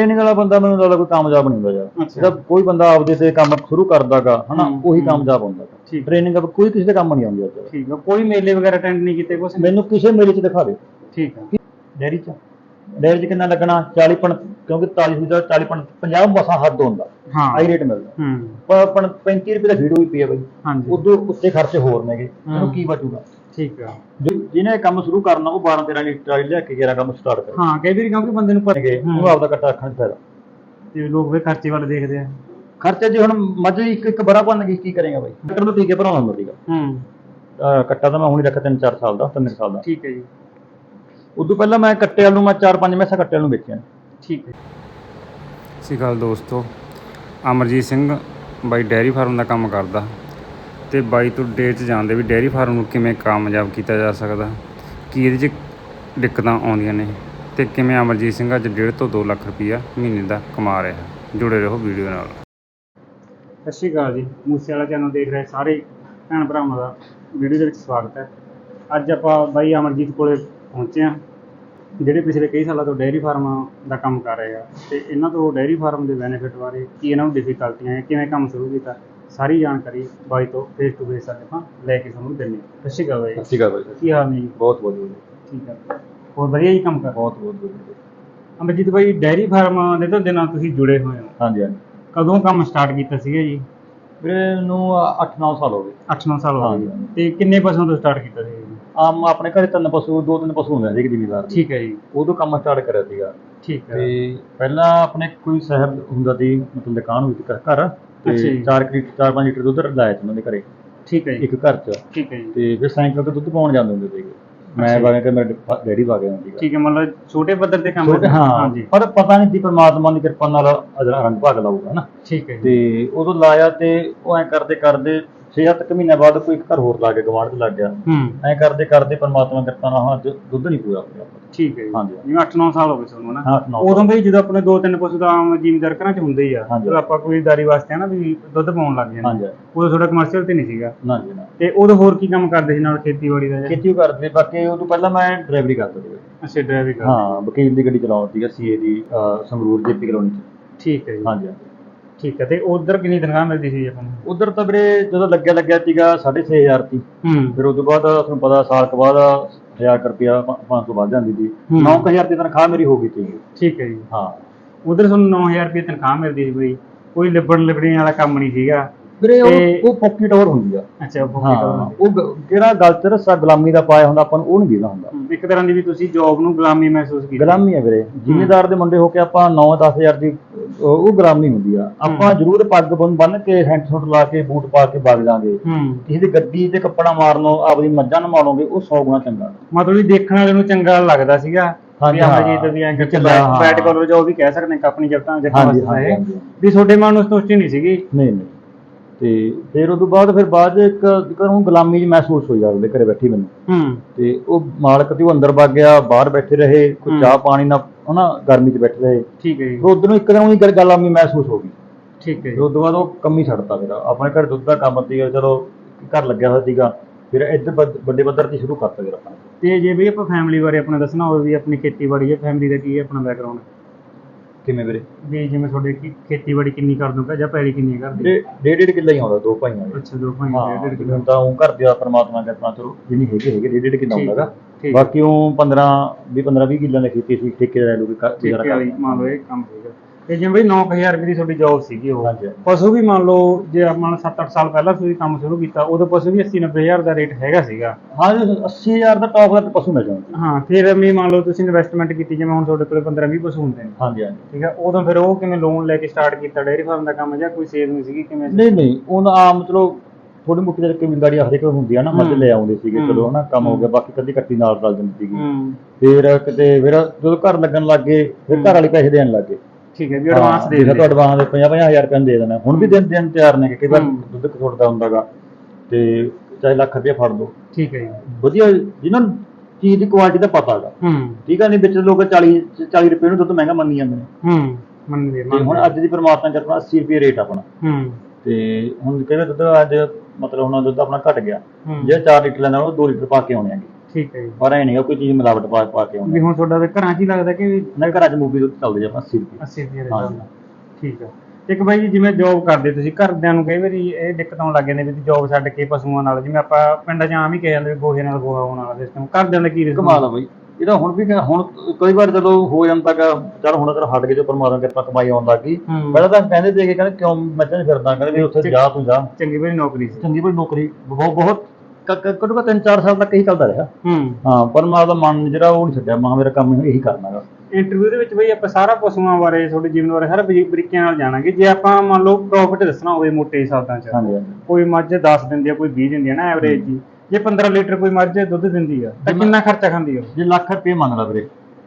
Training ਵਾਲਾ ਬੰਦਾ ਮੈਨੂੰ ਲੱਗਦਾ ਕੋਈ ਕਾਮਯਾਬ ਨਹੀਂ ਹੁੰਦਾ ਯਾਰ। ਅੱਛਾ। ਜਿਹੜਾ ਕੋਈ ਬੰਦਾ ਆਪਦੇ ਤੇ ਕੰਮ ਸ਼ੁਰੂ ਕਰਦਾਗਾ ਹਨਾ ਹੂੰ, ਉਹੀ ਹੂੰ। ਕਾਮਯਾਬ ਹੁੰਦਾ। ਠੀਕ। ਟ੍ਰੇਨਿੰਗ ਕੋਈ ਕਿਸੇ ਦੇ ਕੰਮ ਨਹੀਂ ਆਉਂਦੀ ਅੱਜ ਠੀਕ ਆ ਕੋਈ ਮੇਲੇ ਵਗੈਰਾ ਅਟੈਂਡ ਨਹੀਂ ਕੀਤੇ ਕੁਛ ਮੈਨੂੰ ਕਿਸੇ ਮੇਲੇ 'ਚ ਦਿਖਾ ਦੇ। ਠੀਕ ਆ। ਡੈਰੀ 'ਚ। ਡੈਰੀ 'ਚ ਕਿੰਨਾ ਲੱਗਣਾ? 40 ਪਣ ਕਿਉਂਕਿ 40 ਦਾ 40 ਪਣ 50 ਮਸਾਂ ਹੱਦ ਹੁੰਦਾ। ਹਾਂ। ਆਈ ਰੇਟ ਮਿਲਦਾ। ਹੂੰ। ਪਰ ਆਪਣ 35 ਰੁਪਏ ਦਾ ਫੀਡ ਹੋਈ ਪਈ ਆ ਬਈ। ਹਾਂਜੀ। ਉਦੋਂ ਉੱਤੇ ਖਰਚੇ ਹੋਰ ਨੇਗੇ। ਹੂੰ। ਉਹਨੂੰ ਕੀ ਬਚੂਗਾ? ਠੀਕ ਆ। ਜਿ- ਜਿਹਨੇ ਕੰਮ ਸ਼ੁਰੂ ਕਰਨਾ ਉਹ 12 13 ਲੀਟਰ ਵਾਲੀ ਲੈ ਕੇ ਜਿਹੜਾ ਕੰਮ ਸਟਾਰਟ ਕਰੇ। ਹਾਂ ਕਈ ਵਾਰੀ ਕਿਉਂਕਿ ਬੰਦੇ ਨੂੰ ਪਤਾ ਹੈਗੇ ਉਹਨੂੰ ਆਪਦਾ ਕੱਟਾ ਰੱਖਣ 'ਚ ਫਾਇਦਾ। ਤੇ ਲੋਕ ਵੀ ਖਰਚੇ ਵੱਲ ਦੇਖਦੇ ਆ। ਖਰਚੇ ਜੇ ਹੁਣ ਮੱਝ ਇੱਕ ਇੱਕ ਬੜਾ ਬਣ ਗਈ ਕੀ ਕਰੇਗਾ ਬਾਈ? ਡਾਕਟਰ ਨੂੰ ਟੀਕੇ ਭਰਾਉਣਾ ਹੁੰਦਾ ਸੀਗਾ ਹੂੰ। ਅਹ ਕੱਟਾ ਤਾਂ ਮੈਂ ਹੁਣੀ ਰੱਖਿਆ 3-4 ਸਾਲ ਦਾ 3 ਸਾਲ ਦਾ। ਠੀਕ ਹੈ ਜੀ। ਉਦੋਂ ਪਹਿਲਾਂ ਮੈਂ ਕੱਟੇ ਵਾਲ ਨੂੰ ਮੈਂ 4-5 ਮੈਸਾਂ ਕੱਟੇ ਵਾਲ ਨੂੰ ਵੇਚੀਆਂ ਠੀਕ ਹੈ। ਸਤਿ ਸ਼੍ਰੀ ਅਕਾਲ ਦੋਸਤੋ। ਅਮਰਜੀਤ ਸਿੰਘ ਬਾਈ ਡੈਰੀ ਫਾਰਮ ਦਾ ਕੰਮ ਕਰਦਾ। ਤੇ ਬਾਈ ਤੋਂ ਡੇਟ 'ਚ ਜਾਣਦੇ ਵੀ ਡੇਅਰੀ ਫਾਰਮ ਨੂੰ ਕਿਵੇਂ ਕਾਮਯਾਬ ਕੀਤਾ ਜਾ ਸਕਦਾ। ਕੀ ਇਹਦੇ 'ਚ ਦਿੱਕਤਾਂ ਆਉਂਦੀਆਂ ਨੇ? ਤੇ ਕਿਵੇਂ ਅਮਰਜੀਤ ਸਿੰਘ ਅੱਜ 1.5 ਤੋਂ 2 ਲੱਖ ਰੁਪਈਆ ਮਹੀਨੇ ਦਾ ਕਮਾ ਰਿਹਾ ਜੁੜੇ ਰਹੋ ਵੀਡੀਓ ਨਾਲ। ਸਤਿ ਸ਼੍ਰੀ ਅਕਾਲ ਜੀ। ਮੂਸੇ ਵਾਲਾ ਚੈਨਲ ਦੇਖ ਰਹੇ ਸਾਰੇ ਭੈਣ ਭਰਾਵਾਂ ਦਾ ਵੀਡੀਓ ਦੇ ਵਿੱਚ ਸਵਾਗਤ ਹੈ। ਅੱਜ ਆਪਾਂ ਬਾਈ ਅਮਰਜੀਤ ਕੋਲੇ ਪਹੁੰਚੇ ਹਾਂ, ਜਿਹੜੇ ਪਿਛਲੇ ਕਈ ਸਾਲਾਂ ਤੋਂ ਡੇਅਰੀ ਫਾਰਮ ਦਾ ਕੰਮ ਕਰ ਰਹੇ ਆ। ਤੇ ਇਹਨਾਂ ਤੋਂ ਡੇਅਰੀ ਫਾਰਮ ਦੇ ਬੈਨੀਫਿਟ ਬਾਰੇ ਕੀ ਇਹਨਾਂ ਨੂੰ ਡਿਫਿਕਲਟੀਆਂ ਹੈ ਕਿਵੇਂ ਕੰਮ ਸ਼ੁਰੂ ਕੀਤਾ? ਸਾਰੀ ਜਾਣਕਾਰੀ ਬਾਈ ਤੋਂ ਫੇਸ ਟੂ ਫੇਸ ਆਪਾਂ ਲੈ ਕੇ ਤੁਹਾਨੂੰ ਦਿੰਦੇ ਹਾਂ। ਸਤਿ ਸ਼੍ਰੀ ਅਕਾਲ ਬਾਈ। ਸਤਿ ਸ਼੍ਰੀ ਅਕਾਲ ਬਾਈ। ਕੀ ਹਾਲ ਨੇ ਜੀ? ਬਹੁਤ ਬਹੁਤ ਵਧੀਆ। ਠੀਕ ਹੈ ਹੋਰ ਵਧੀਆ ਜੀ ਕੰਮ ਕਰ? ਬਹੁਤ ਬਹੁਤ ਵਧੀਆ। ਅਮਰਜੀਤ ਬਾਈ ਡੇਅਰੀ ਫਾਰਮ ਦੇ ਧੰਦੇ ਨਾਲ ਤੁਸੀਂ ਜੁੜੇ ਹੋਏ ਹੋ। ਹਾਂਜੀ ਹਾਂਜੀ। ਕਦੋਂ ਕੰਮ ਸਟਾਰਟ ਕੀਤਾ ਸੀਗਾ ਜੀ? ਵੀਰੇ ਨੂੰ 8-9 ਸਾਲ ਹੋ ਗਏ। 8-9 ਸਾਲ ਹੋ ਗਏ। ਹਾਂਜੀ। ਤੇ ਕਿੰਨੇ ਪਸ਼ੂਆਂ ਤੋਂ ਸਟਾਰਟ ਕੀਤਾ ਸੀ ਜੀ? ਆਮ ਆਪਣੇ ਘਰੇ ਤਿੰਨ ਪਸ਼ੂ ਦੋ ਤਿੰਨ ਪਸ਼ੂ ਹੁੰਦੇ ਸੀ ਜ਼ਿਮੀਦਾਰ ਦੇ। ਠੀਕ ਹੈ ਜੀ। ਉਦੋਂ ਕੰਮ ਸਟਾਰਟ ਕਰਿਆ ਸੀਗਾ। ਠੀਕ ਹੈ। ਤੇ ਪਹਿਲਾਂ ਆਪਣੇ ਕੋਈ ਸਾਹਿਬ ਹੁੰਦਾ ਸੀ ਮਤਲਬ ਦੁਕਾਨ ਵਿੱਚ ਘਰ। ਜੀ। ਤੇ 4 ਲੀਟਰ 4-5 ਲੀਟਰ ਦੁੱਧ ਲਾਇਆ ਸੀ ਉਹਨਾਂ ਦੇ ਘਰੇ। ਠੀਕ ਹੈ ਜੀ। ਇੱਕ ਘਰ 'ਚ। ਠੀਕ ਹੈ ਜੀ। ਤੇ ਫਿਰ ਸਾਈਕਲ ਤੇ ਦੁੱਧ ਪਾਉਣ ਜਾਂਦੇ ਹੁੰਦੇ ਸੀਗੇ। ਮੈਂ ਜੀ। ਵਾਗੇ ਤੇ ਮੇਰੇ ਡੈਡੀ ਵਾਗੇ ਹੁੰਦੀ ਠੀਕ ਹੈ ਮਤਲਬ ਛੋਟੇ ਪੱਧਰ ਤੇ ਕੰਮ ਹਾਂ। ਹਾਂਜੀ। ਪਰ ਪਤਾ ਨਹੀਂ ਸੀ ਪਰਮਾਤਮਾ ਦੀ ਕਿਰਪਾ ਨਾਲ ਅਜਰਾ ਰੰਗ ਭਾਗ ਲਾਊਗਾ ਹਨਾ ਠੀਕ ਹੈ ਜੀ। ਤੇ ਉਦੋਂ ਲਾਇਆ ਤੇ ਉਹ ਐ ਕਰਦੇ ਕਰਦੇ 6-7 ਮਹੀਨੇ ਬਾਅਦ ਕੋਈ ਇੱਕ ਘਰ ਹੋਰ ਲਾ ਕੇ ਗਵਾਂਢ ਚ ਲੱਗ ਗਿਆ। ਹੂੰ। ਐ ਕਰਦੇ ਕਰਦੇ ਪਰਮਾਤਮਾ ਕਿਰਪਾ ਨਾਲ ਹਾਂ ਅੱਜ ਦੁੱਧ ਨਹੀਂ ਪੂਰਾ ਹੋਇਆ ਠੀਕ ਹੈ ਜੀ। ਹਾਂਜੀ। ਜਿਵੇਂ 8-9 ਸਾਲ ਹੋ ਗਏ ਤੁਹਾਨੂੰ ਨਾ ਹਾਂ ਨੌ ਉਦੋਂ ਬਈ ਜਦੋਂ ਆਪਣੇ ਦੋ ਤਿੰਨ ਪਸ਼ੂ ਤਾਂ ਆਮ ਜ਼ਿਮੀਦਾਰ ਘਰਾਂ 'ਚ ਹੁੰਦੇ ਹੀ ਆ। ਹਾਂਜੀ। ਜਦੋਂ ਆਪਾਂ ਕੋਈ ਦਾਰੀ ਵਾਸਤੇ ਆ ਨਾ ਵੀ ਦੁੱਧ ਪਾਉਣ ਲੱਗ ਜਾਂਦੇ ਹਾਂਜੀ। ਉਦੋਂ ਤੁਹਾਡਾ ਕਮਰਸ਼ੀਅਲ ਤੇ ਨਹੀਂ ਸੀਗਾ। ਨਾ ਜੀ ਨਾ ਤੇ ਉਦੋਂ ਹੋਰ ਕੀ ਕੰਮ ਕਰਦੇ ਸੀ ਨਾਲ ਖੇਤੀਬਾੜੀ ਦਾ? ਜਾਂ ਖੇਤੀ ਕਰਦੇ ਬਾਕੀ ਉਦੋਂ ਪਹਿਲਾਂ ਮੈਂ ਡਰਾਈਵਰੀ ਕਰਦਾ ਸੀ ਅੱਛਾ ਡਰਾਈਵਿੰਗ ਕਰਦੇ ਹਾਂ ਵਕੀਲ ਦੀ ਗੱਡੀ ਚਲਾਉਂਦਾ ਸੀਗਾ ਸੀਏ ਦੀ ਅਹ, ਸੰਗਰੂਰ ਜੇਪੀ ਕਲੋਨੀ ਚ। ਠੀਕ ਹੈ ਜੀ। ਹਾਂਜੀ ਹਾਂਜੀ। ਠੀਕ ਹੈ ਤੇ ਉਧਰ ਕਿੰਨੀ ਤਨਖਾਹ ਮਿਲਦੀ ਸੀ ਆਪਾਂ ਨੂੰ? ਉਧਰ ਤਾਂ ਵੀਰੇ ਜਦੋਂ ਲੱਗਿਆ ਲੱਗਿਆ ਸੀਗਾ 6500 ਸੀ। ਹੂੰ। ਫਿਰ ਉਸ ਤੋਂ ਬਾਅਦ ਤੁਹਾਨੂੰ ਪਤਾ ਸਾਲ ਕੁ ਬਾਅਦ 1000 ਰੁਪਿਆ 500 ਵੱਧ ਜਾਂਦੀ ਸੀ। ਹੂੰ। 9000 ਦੀ ਤਨਖਾਹ ਮੇਰੀ ਹੋ ਗਈ ਸੀ। ਠੀਕ ਹੈ ਜੀ। ਹਾਂ। ਉਧਰ ਤੁਹਾਨੂੰ 9000 ਰੁਪਏ ਤਨਖਾਹ ਮਿਲਦੀ ਸੀ ਬਈ। ਕੋਈ ਲਿਬੜ ਲਿਬੜੀਆਂ ਵਾਲਾ ਕੰਮ ਨਹੀਂ ਸੀਗਾ। ਵੀਰੇ ਤੇ- ਉਹ ਉਹ ਪੌਕੀਟ ਹੋਰ ਹੁੰਦੀ ਆ। ਅੱਛਾ ਉਹ ਹਾਂ। ਉਹ ਗ- ਜਿਹੜਾ ਗਲ ਚ ਰੱਸਾ ਗੁਲਾਮੀ ਦਾ ਪਾਇਆ ਹੁੰਦਾ ਆਪਾਂ ਨੂੰ ਉਹ ਨਹੀਂ ਦੇਣਾ ਹੁੰਦਾ। ਇੱਕ ਤਰ੍ਹਾਂ ਦੀ ਵੀ ਤੁਸੀਂ ਜੌਬ ਨੂੰ ਗੁਲਾਮੀ ਮਹਿਸੂਸ ਕੀਤੀ। ਗੁਲਾਮੀ ਹੈ ਵੀਰੇ। ਜ਼ਿਮੀਦਾਰ ਦੇ ਮੁੰਡੇ ਹੋ ਕੇ ਆਪਾਂ 9-10000 ਦੀ ਉਹ ਉਹ ਗੁਲਾਮੀ ਹੁੰਦੀ ਆ। ਆਪਾਂ ਜ਼ਰੂਰ ਪੱਗ ਬੰਨ ਬੰਨ ਕੇ ਹੈਂਟ ਸੁੱਟ ਲਾ ਕੇ ਬੂਟ ਪਾ ਕੇ ਵਗ ਜਾਾਂਗੇ। ਹੂੰ। ਕਿਸੇ ਦੀ ਗੱਡੀ ਤੇ ਕੱਪੜਾ ਮਾਰਨੋ ਆਪਦੀ ਮੱਝਾਂ ਨਮਾਣੋਗੇ ਉਹ 100 ਗੁਣਾ ਚੰਗਾ। ਮਤਲਬ ਵੀ ਦੇਖਣ ਵਾਲੇ ਨੂੰ ਚੰਗਾ ਲੱਗਦਾ ਸੀਗਾ। ਹਾਂਜੀ, ਵੀ ਹਾਂ। ਅਮਰਜੀਤ ਵੀ ਐਂ ਕਿ ਚੱਲਿਆ, ਹਾਂ। ਬੈਟ ਕਾਲਰ ਜੋ ਵੀ ਕਹਿ ਸਕਦੇ ਹਾਂ ਆਪਣੀ ਜਗਤਾਂ ਹਾਂਜੀ, ਵਾਸਤੇ। ਹਾਂਜੀ, ਹੈ ਹਾਂਜੀ। ਵੀ ਤੁਹਾਡੇ ਮਨ ਨੂੰ ਸੰਤੁਸ਼ਟੀ ਨਹੀਂ ਸੀਗੀ? ਨਹੀਂ ਨਹੀਂ। ਤੇ ਫਿਰ ਉਦੋਂ ਬਾਅਦ ਫਿਰ ਬਾਅਦ 'ਚ ਇੱਕ ਘਰੋਂ ਗੁਲਾਮੀ 'ਚ ਮਹਿਸੂਸ ਹੋਈ ਜਾਂਦੇ ਘਰੇ ਬੈਠੀ ਮੈਨੂੰ। ਹੂੰ। ਤੇ ਉਹ ਮਾਲਕ ਤੇ ਉਹ ਅੰਦਰ ਵਗ ਗਿਆ ਬਾਹਰ ਬੈਠੇ ਰਹੇ ਕੋਈ ਹੂੰ। ਚਾਹ ਪਾਣੀ ਨਾ ਹਨਾ ਗਰਮੀ 'ਚ ਬੈਠੇ ਰਹੇ। ਠੀਕ ਹੈ ਜੀ। ਫਿਰ ਉਧਰੋਂ ਇੱਕਦਮ ਹੀ ਗੱਲ ਗੁਲਾਮੀ ਮਹਿਸੂਸ ਹੋ ਗਈ। ਠੀਕ ਹੈ ਜੀ। ਉਦੋਂ ਬਾਅਦ ਉਹ ਕੰਮ ਹੀ ਛੱਡਤਾ ਮੇਰਾ। ਆਪਣੇ ਘਰ ਦੁੱਧ ਦਾ ਕੰਮ ਸੀਗਾ ਚਲੋ ਘਰ ਲੱਗਿਆ ਹੋਇਆ ਸੀਗਾ। ਫਿਰ ਇੱਧਰ ਵੱਡ- ਵੱਡੇ ਪੱਧਰ ਤੇ ਸ਼ੁਰੂ ਕਰਤਾ ਫਿਰ ਆਪਾਂ ਨੇ। ਤੇ ਜੇ ਵੀ ਆਪਾਂ ਫੈਮਿਲੀ ਬਾਰੇ ਆਪਣਾ ਦੱਸਣਾ ਹੋਵੇ ਵੀ ਆਪਣੀ ਖੇਤੀਬਾੜੀ ਹੈ ਫੈਮਿਲੀ ਦਾ ਕੀ ਹੈ ਆਪਣਾ ਬੈਕਗ੍ਰਾਉਂਡ ਕਿਵੇਂ ਵੀਰੇ? ਵੀ ਜਿਵੇਂ ਤੁਹਾਡੇ ਕੀ ਖੇਤੀਬਾੜੀ ਕਿੰਨੀ ਕਰ ਦੋਗਾ ਜਾਂ ਪੈਲੀ ਕਿੰਨੀ ਘਰ ਦੀ ਡੇਢ ਡੇਢ ਕਿੱਲਾ ਹੀ ਆਉਂਦਾ ਦੋ ਭਾਈਆਂ ਦੇ। ਅੱਛਾ ਦੋ ਭਾਈ ਹਾਂ ਡੇਢ ਡੇਢ ਕਿੱਲੋ ਜਿਵੇਂ ਤਾਂ ਉਹ ਘਰ ਦੇ ਪਰਮਾਤਮਾ ਦੇ ਆਪਣਾ ਚਲੋ ਜਿੰਨੀ ਹੈਗੇ ਹੈਗੇ ਡੇਢ ਡੇਢ ਕਿੱਲਾ ਠੀਕ ਹੁੰਦਾ ਹੈ, ਗਾ। ਠੀਕ ਬਾਕੀ ਉਹ 15 ਵੀ 15 20 ਕਿੱਲਿਆਂ ਦੀ ਖੇਤੀ ਸੀ ਠੇਕੇ ਲੈ ਠੀਕ ਕਰਦੇ ਜੀ ਮੰਨ ਲਓ ਇਹ ਕੰਮ ਸੀਗਾ ਤੇ ਜਿਵੇਂ ਬਈ 9000 ਰੁਪਏ ਦੀ ਤੁਹਾਡੀ ਜੌਬ ਸੀਗੀ ਉਹ। ਹਾਂਜੀ ਪਸ਼ੂ ਵੀ ਮੰਨ ਲਓ ਜੇ ਆਪਾਂ 7-8 ਸਾਲ ਪਹਿਲਾਂ ਤੁਸੀਂ ਕੰਮ ਸ਼ੁਰੂ ਕੀਤਾ ਉਦੋਂ ਪਸ਼ੂ ਵੀ 80-90000 ਦਾ ਰੇਟ ਹੈਗਾ ਸੀਗਾ। ਹਾਂ ਜੀ 80000 ਦਾ ਟੌਪ ਦਾ ਪਸ਼ੂ ਮਿਲ ਜਾਂਦਾ। ਹਾਂ ਫਿਰ ਵੀ ਮੰਨ ਲਓ ਤੁਸੀਂ ਇਨਵੈਸਟਮੈਂਟ ਕੀਤੀ ਜਿਵੇਂ ਹੁਣ ਤੁਹਾਡੇ ਕੋਲ 15-20 ਪਸ਼ੂ ਹੁੰਦੇ ਨੇ। ਹਾਂਜੀ ਹਾਂਜੀ। ਠੀਕ ਹੈ ਉਦੋਂ ਫਿਰ ਉਹ ਕਿਵੇਂ ਲੋਨ ਲੈ ਕੇ ਸਟਾਰਟ ਕੀਤਾ ਡੇਅਰੀ ਫਾਰਮ ਦਾ ਕੰਮ ਜਾਂ ਕੋਈ ਸੇਵਿੰਗ ਸੀਗੀ ਕਿਵੇਂ? ਨਹੀਂ ਨਹੀਂ ਉਹਨਾਂ ਆਮ ਚਲੋ ਥੋੜੀ ਮੁੱਕੀ ਜਿਹੜੀ ਕਮਿੰਦਾਰੀ ਹਰੇਕ ਨੂੰ ਹੁੰਦੀ ਆ ਨਾ ਮੱਝ ਲੈ ਆਉਂਦੇ ਸੀਗੇ। ਚਲੋ ਹਨਾ ਕੰਮ ਹੋ ਗਿਆ ਬਾਕੀ ਕਦੀ ਕੱਟੀ ਨਾਲ ਰਲ ਜਾਂਦੀ ਸੀਗੀ। ਹੂੰ। ਫਿਰ ਕਿਤੇ ਫਿਰ ਜਦੋਂ ਘਰ ਲੱਗਣ ਲੱਗ ਗਏ ਫਿਰ ਘਰ ਵਾਲੇ ਪੈਸੇ ਦੇਣ ਲੱਗ ਗਏ। ਠੀਕ ਹੈ ਵੀ ਐਡਵਾਂਸ ਦੇ ਦੇ ਦਿੰਦੇ। ਤਾਂ ਐਡਵਾਂਸ ਦੇ 50 50000 ਰੁਪਏ ਦੇ ਦੇਣਾ ਹੁਣ ਵੀ ਦਿਨ ਦਿਨ ਤਿਆਰ ਨੇ ਕਿ ਕਈ ਵਾਰ ਹੂੰ। ਦੁੱਧ ਘਟਦਾ ਹੁੰਦਾਗਾ ਤੇ ਚਾਹੇ ਲੱਖ ਰੁਪਏ ਫੜ ਲਓ। ਠੀਕ ਹੈ ਜੀ। ਵਧੀਆ ਜਿਨ੍ਹਾਂ ਨੂੰ ਚੀਜ਼ ਦੀ ਕੁਆਲਿਟੀ ਦਾ ਪਤਾ ਹੈਗਾ। ਹੂੰ। ਠੀਕ ਆ ਨਹੀਂ ਵਿੱਚ ਲੋਕ 40 40 ਰੁਪਏ ਨੂੰ ਦੁੱਧ ਮਹਿੰਗਾ ਮੰਨੀ ਜਾਂਦੇ ਨੇ। ਹੂੰ ਮੰਨਦੇ ਤੇ ਹੁਣ ਅੱਜ ਦੀ ਪਰਮਾਤਮਾ ਕਰਨਾ 80 ਰੁਪਏ ਰੇਟ ਆਪਣਾ। ਹੂੰ। ਤੇ ਹੁਣ ਕਹਿੰਦੇ ਦੁੱਧ ਅੱਜ ਮਤਲਬ ਹੁਣ ਦੁੱਧ ਆਪਣਾ ਘਟ ਗਿਆ। ਹੂੰ। ਜੇ 4 ਲੀਟਰ ਲੈਂਦਾ ਉਹ 2 ਲੀਟਰ ਪਾ ਕੇ ਆਉਣੇ ਆਗੇ ਠੀਕ ਹੈ ਜੀ। ਪਰ ਐ ਨਹੀਂਗਾ ਕੋਈ ਚੀਜ਼ ਮਿਲਾਵਟ ਪਾ ਪਾ ਕੇ ਆਉਂਦਾ। ਵੀ ਹੁਣ ਤੁਹਾਡਾ ਤਾਂ ਘਰਾਂ 'ਚ ਹੀ ਲੱਗਦਾ ਕਿ ਨਾ ਘਰਾਂ 'ਚ ਮੂਵੀ ਦੁੱਧ ਚੱਲਦੇ ਆ 80 ਰੁਪਏ। 80 ਰੁਪਏ ਦੇ ਹਾਂ। ਹਿਸਾਬ ਨਾਲ। ਠੀਕ ਆ ਇੱਕ ਬਾਈ ਜੀ ਜਿਵੇਂ ਜੌਬ ਕਰਦੇ ਤੁਸੀਂ ਘਰਦਿਆਂ ਨੂੰ ਕਈ ਵਾਰੀ ਇਹ ਦਿੱਕਤ ਆਉਣ ਲੱਗ ਜਾਂਦੀ ਵੀ ਜੌਬ ਛੱਡ ਕੇ ਪਸ਼ੂਆਂ ਨਾਲ ਜਿਵੇਂ ਆਪਾਂ ਪਿੰਡਾਂ 'ਚ ਆਮ ਹੀ ਕਹਿ ਜਾਂਦੇ ਵੀ ਗੋਹੇ ਨਾਲ ਗੋਹਾ ਹੋਣ ਵਾਲਾ ਸਿਸਟਮ ਘਰਦਿਆਂ ਦਾ ਕੀ response? ਕਮਾਲ ਆ ਬਈ। ਇਹਦਾ ਹੁਣ ਵੀ ਕ- ਹੁਣ ਕਈ ਵਾਰ ਜਦੋਂ ਹੋ ਜਾਂਦਾ ਗਾ ਚਲ ਹੁਣ ਅਗਰ ਹਟ ਕੇ ਜੋ ਪਰਮਾਤਮਾ ਕਿਰਪਾ ਕਮਾਈ ਆਉਣ ਲੱਗ ਗਈ। ਪਹਿਲਾਂ ਤਾਂ ਕਹਿੰਦੇ ਤੇ ਕਿ ਕਹਿੰਦੇ ਕਿਉਂ ਮੱਝਾਂ 'ਚ ਫਿਰਦਾ ਕਹਿੰਦੇ ਵੀ ਉੱਥੇ ਜਾ ਤੂੰ ਜਾ। ਚੰਗੀ ਬੜੀ ਨੌਕਰੀ ਸੀ। ਚੰਗੀ ਬੜੀ ਨੌਕਰੀ ਬਹੁਤ ਬਹੁਤ ਕ- ਕ- ਘੱਟੋ ਘੱਟ ਤਿੰਨ ਚਾਰ ਸਾਲ ਤੱਕ ਇਹੀ ਚੱਲਦਾ ਰਿਹਾ। ਹੂੰ। ਹਾਂ ਪਰ ਮੈਂ ਉਹਦਾ ਮਨ ਜਿਹੜਾ ਉਹ ਨਹੀਂ ਛੱਡਿਆ ਮਾਂ ਮੇਰਾ ਕੰਮ ਇਹੀ ਕਰਨਾ ਗਾ ਇੰਟਰਵਿਊ ਦੇ ਵਿੱਚ ਬਈ ਆਪਾਂ ਸਾਰਾ ਪਸ਼ੂਆਂ ਬਾਰੇ ਤੁਹਾਡੇ ਜੀਵਨ ਬਾਰੇ ਬਰੀ- ਬਰੀਕੀਆਂ ਨਾਲ ਜਾਣਾਂਗੇ। ਜੇ ਆਪਾਂ ਮੰਨ ਲਓ ਪ੍ਰੋਫਿਟ ਦੱਸਣਾ ਹੋਵੇ ਮੋਟੇ ਹਿਸਾਬਾਂ 'ਚ ਹਾਂਜੀ ਹਾਂਜੀ। ਕੋਈ ਮੱਝ 10 ਦਿੰਦੀ ਆ ਕੋਈ 20 ਦਿੰਦੀ ਆ ਨਾ ਐਵਰੇਜ ਜੀ। ਜੇ 15 ਲੀਟਰ ਕੋਈ ਮੱਝ ਦੁੱਧ ਦਿੰਦੀ ਆ ਤਾਂ ਕਿੰਨਾ ਖਰਚਾ ਖਾਂਦੀ ਆ ਉਹ? ਜੇ ਲੱਖ ਰੁਪਏ ਮੰਨ ਲਾ ਵੀਰੇ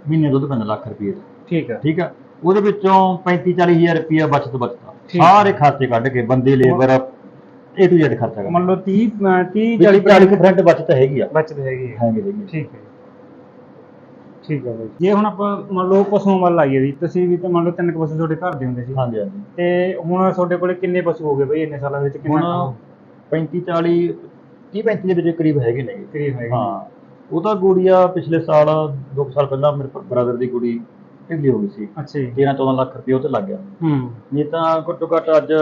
ਮਹੀਨੇ ਦੁੱਧ ਪੈਂਦਾ ਲੱਖ ਰੁਪਏ ਦਾ। ਠੀਕ ਆ। ਠੀਕ ਆ? ਉਹਦੇ ਵਿੱਚੋਂ 35 40 ਹਜ਼ਾਰ ਰੁਪਇਆ ਬਚਤ ਬਚਦਾ। ਠੀਕ ਆ। ਸਾਰੇ ਖਰਚੇ ਕੱਢ ਕੇ ਬੰਦੇ ਲੇਬਰ ਏ ਟੂ ਜ਼ੈਡ ਖਰਚਾ ਮੰਨ ਲਓ 30 ਅਹ 30 40 40 40% ਬਚਤ ਹੈਗੀ ਆ। ਬਚਤ ਹੈਗੀ ਹੈ ਹੈਗੀ ਹੈਗੀ ਠੀਕ ਹੈ। ਠੀਕ ਹੈ ਬਾਈ। ਜੇ ਹੁਣ ਆਪਾਂ ਮੰਨ ਲਓ ਪਸ਼ੂਆਂ ਵੱਲ ਆਈਏ ਵੀ ਤੁਸੀਂ ਵੀ ਤਾਂ ਮੰਨ ਲਓ ਤਿੰਨ ਕੁ ਪਸ਼ੂ ਤੁਹਾਡੇ ਘਰ ਦੇ ਹੁੰਦੇ ਸੀ। ਹਾਂਜੀ ਹਾਂਜੀ। ਤੇ ਹੁਣ ਤੁਹਾਡੇ ਕੋਲੇ ਕਿੰਨੇ ਪਸ਼ੂ ਹੋ ਗਏ ਬਈ ਇੰਨੇ ਸਾਲਾਂ ਵਿੱਚ? ਕਿੰਨਾ ਹੁਣ 35 40 30 35 ਦੇ ਵਿੱਚ ਕਰੀਬ ਹੈਗੇ ਨੇ। ਕਰੀਬ ਹੈਗੇ। ਹਾਂ। ਉਹ ਤਾਂ ਗੁੜੀਆ ਪਿਛਲੇ ਸਾਲ 2 ਸਾਲ ਪਹਿਲਾਂ ਮੇਰੇ ਬ੍ਰਦਰ ਦੀ ਕੁੜੀ ਢਿੱਲੀ ਹੋ ਗਈ ਸੀ। ਅੱਛਾ ਜੀ। 13 14 ਲੱਖ ਰੁਪਏ ਉਹ ਤੇ ਲੱਗ ਗਿਆ। ਹੂੰ। ਨਹੀਂ ਤਾਂ ਘੱਟੋ ਘੱਟ ਅੱਜ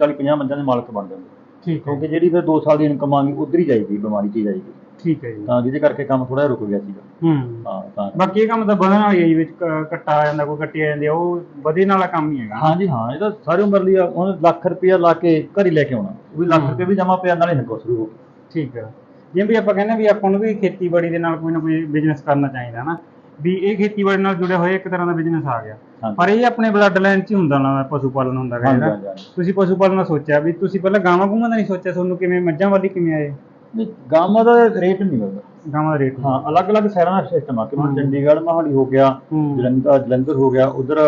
40 50 ਮੰਜਾਂ ਦੇ ਮਾਲਕ ਬਣ ਜਾਂਦੇ। ਠੀਕ ਹੈ। ਕਿਉਂਕਿ ਜਿਹੜੀ ਫਿਰ 2 ਸਾਲ ਦੀ ਇਨਕਮ ਆ ਗਈ ਉਧਰ ਹੀ ਜਾਏਗੀ ਬਿਮਾਰੀ 'ਚ ਹੀ ਜਾਏਗੀ ਠੀਕ ਹੈ ਜੀ। ਤਾਂ ਜਿਹਦੇ ਕਰਕੇ ਕੰਮ ਥੋੜਾ ਰੁਕ ਗਿਆ ਸੀਗਾ। ਹੂੰ। ਹਾਂ ਤਾਂ ਬਾਕੀ ਇਹ ਕੰਮ ਤਾਂ ਵਧਣ ਵਾਲੀ ਹੈ ਜੀ ਵਿੱਚ ਕ- ਕੱਟਾ ਆ ਜਾਂਦਾ ਕੋਈ ਕੱਟੀ ਆ ਜਾਂਦੀ ਆ ਉਹ ਵਧੇ ਵਾਲਾ ਕੰਮ ਹੀ ਹੈਗਾ। ਹਾਂਜੀ ਹਾਂ ਇਹ ਤਾਂ ਸਾਰੀ ਉਮਰ ਲਈ ਆ ਉਹਨੇ ਲੱਖ ਰੁਪਇਆ ਲਾ ਕੇ ਘਰ ਹੀ ਲੈ ਕੇ ਆਉਣਾ। ਉਹ ਵੀ ਲੱਖ। ਰੁਪਏ ਵੀ ਜਮਾ ਪਿਆ ਨਾਲੇ ਨਿਕਲ ਸ਼ੁਰੂ ਹੋ ਠੀਕ ਹੈ। ਜਿਵੇਂ ਵੀ ਆਪਾਂ ਕਹਿੰਦੇ ਵੀ ਆਪਾਂ ਨੂੰ ਵੀ ਖੇਤੀਬਾੜੀ ਦੇ ਨਾਲ ਕੋਈ ਨਾ ਕੋਈ ਬਿਜ਼ਨਸ ਕਰਨਾ ਚਾਹੀਦਾ ਨਾ। ਵੀ ਇਹ ਖੇਤੀਬਾੜੀ ਨਾਲ ਜੁੜਿਆ ਹੋਇਆ ਇੱਕ ਤਰ੍ਹਾਂ ਦਾ ਬਿਜ਼ਨਸ ਆ ਗਿਆ। ਪਰ ਇਹ ਆਪਣੇ ਬਲੱਡ ਲਾਈਨ 'ਚ ਹੀ ਹੁੰਦਾ ਨਾ ਪਸ਼ੂ ਪਾਲਣ ਹੁੰਦਾ ਹਾਂਜੀ ਜਿਹੜਾ। ਤੁਸੀਂ ਪਸ਼ੂ ਪਾਲਣ ਦਾ ਸੋਚਿਆ ਵੀ ਤੁਸੀਂ ਪਹਿਲਾਂ ਗਾਵਾਂ ਗੂਵਾਂ ਦਾ ਨਹੀਂ ਸੋਚਿਆ ਤੁਹਾਨੂੰ ਕਿਵੇਂ ਮੱਝਾਂ ਵਾਲੀ ਕਿਵੇਂ ਆਏ? ਨਹੀਂ ਗਾਵਾਂ ਦਾ ਰੇਟ ਨਹੀਂ ਮਿਲਦਾ। ਗਾਵਾਂ ਦਾ ਰੇਟ ਹਾਂ ਅਲੱਗ-ਅਲੱਗ ਸ਼ਹਿਰਾਂ ਦਾ ਸਿਸਟਮ ਆ। ਕਿ। ਚੰਡੀਗੜ੍ਹ ਮੋਹਾਲੀ ਹੋ ਗਿਆ ਹੂੰ। ਜਲੰਧਰ ਜਲੰਧਰ ਹੋ ਗਿਆ ਉਧਰ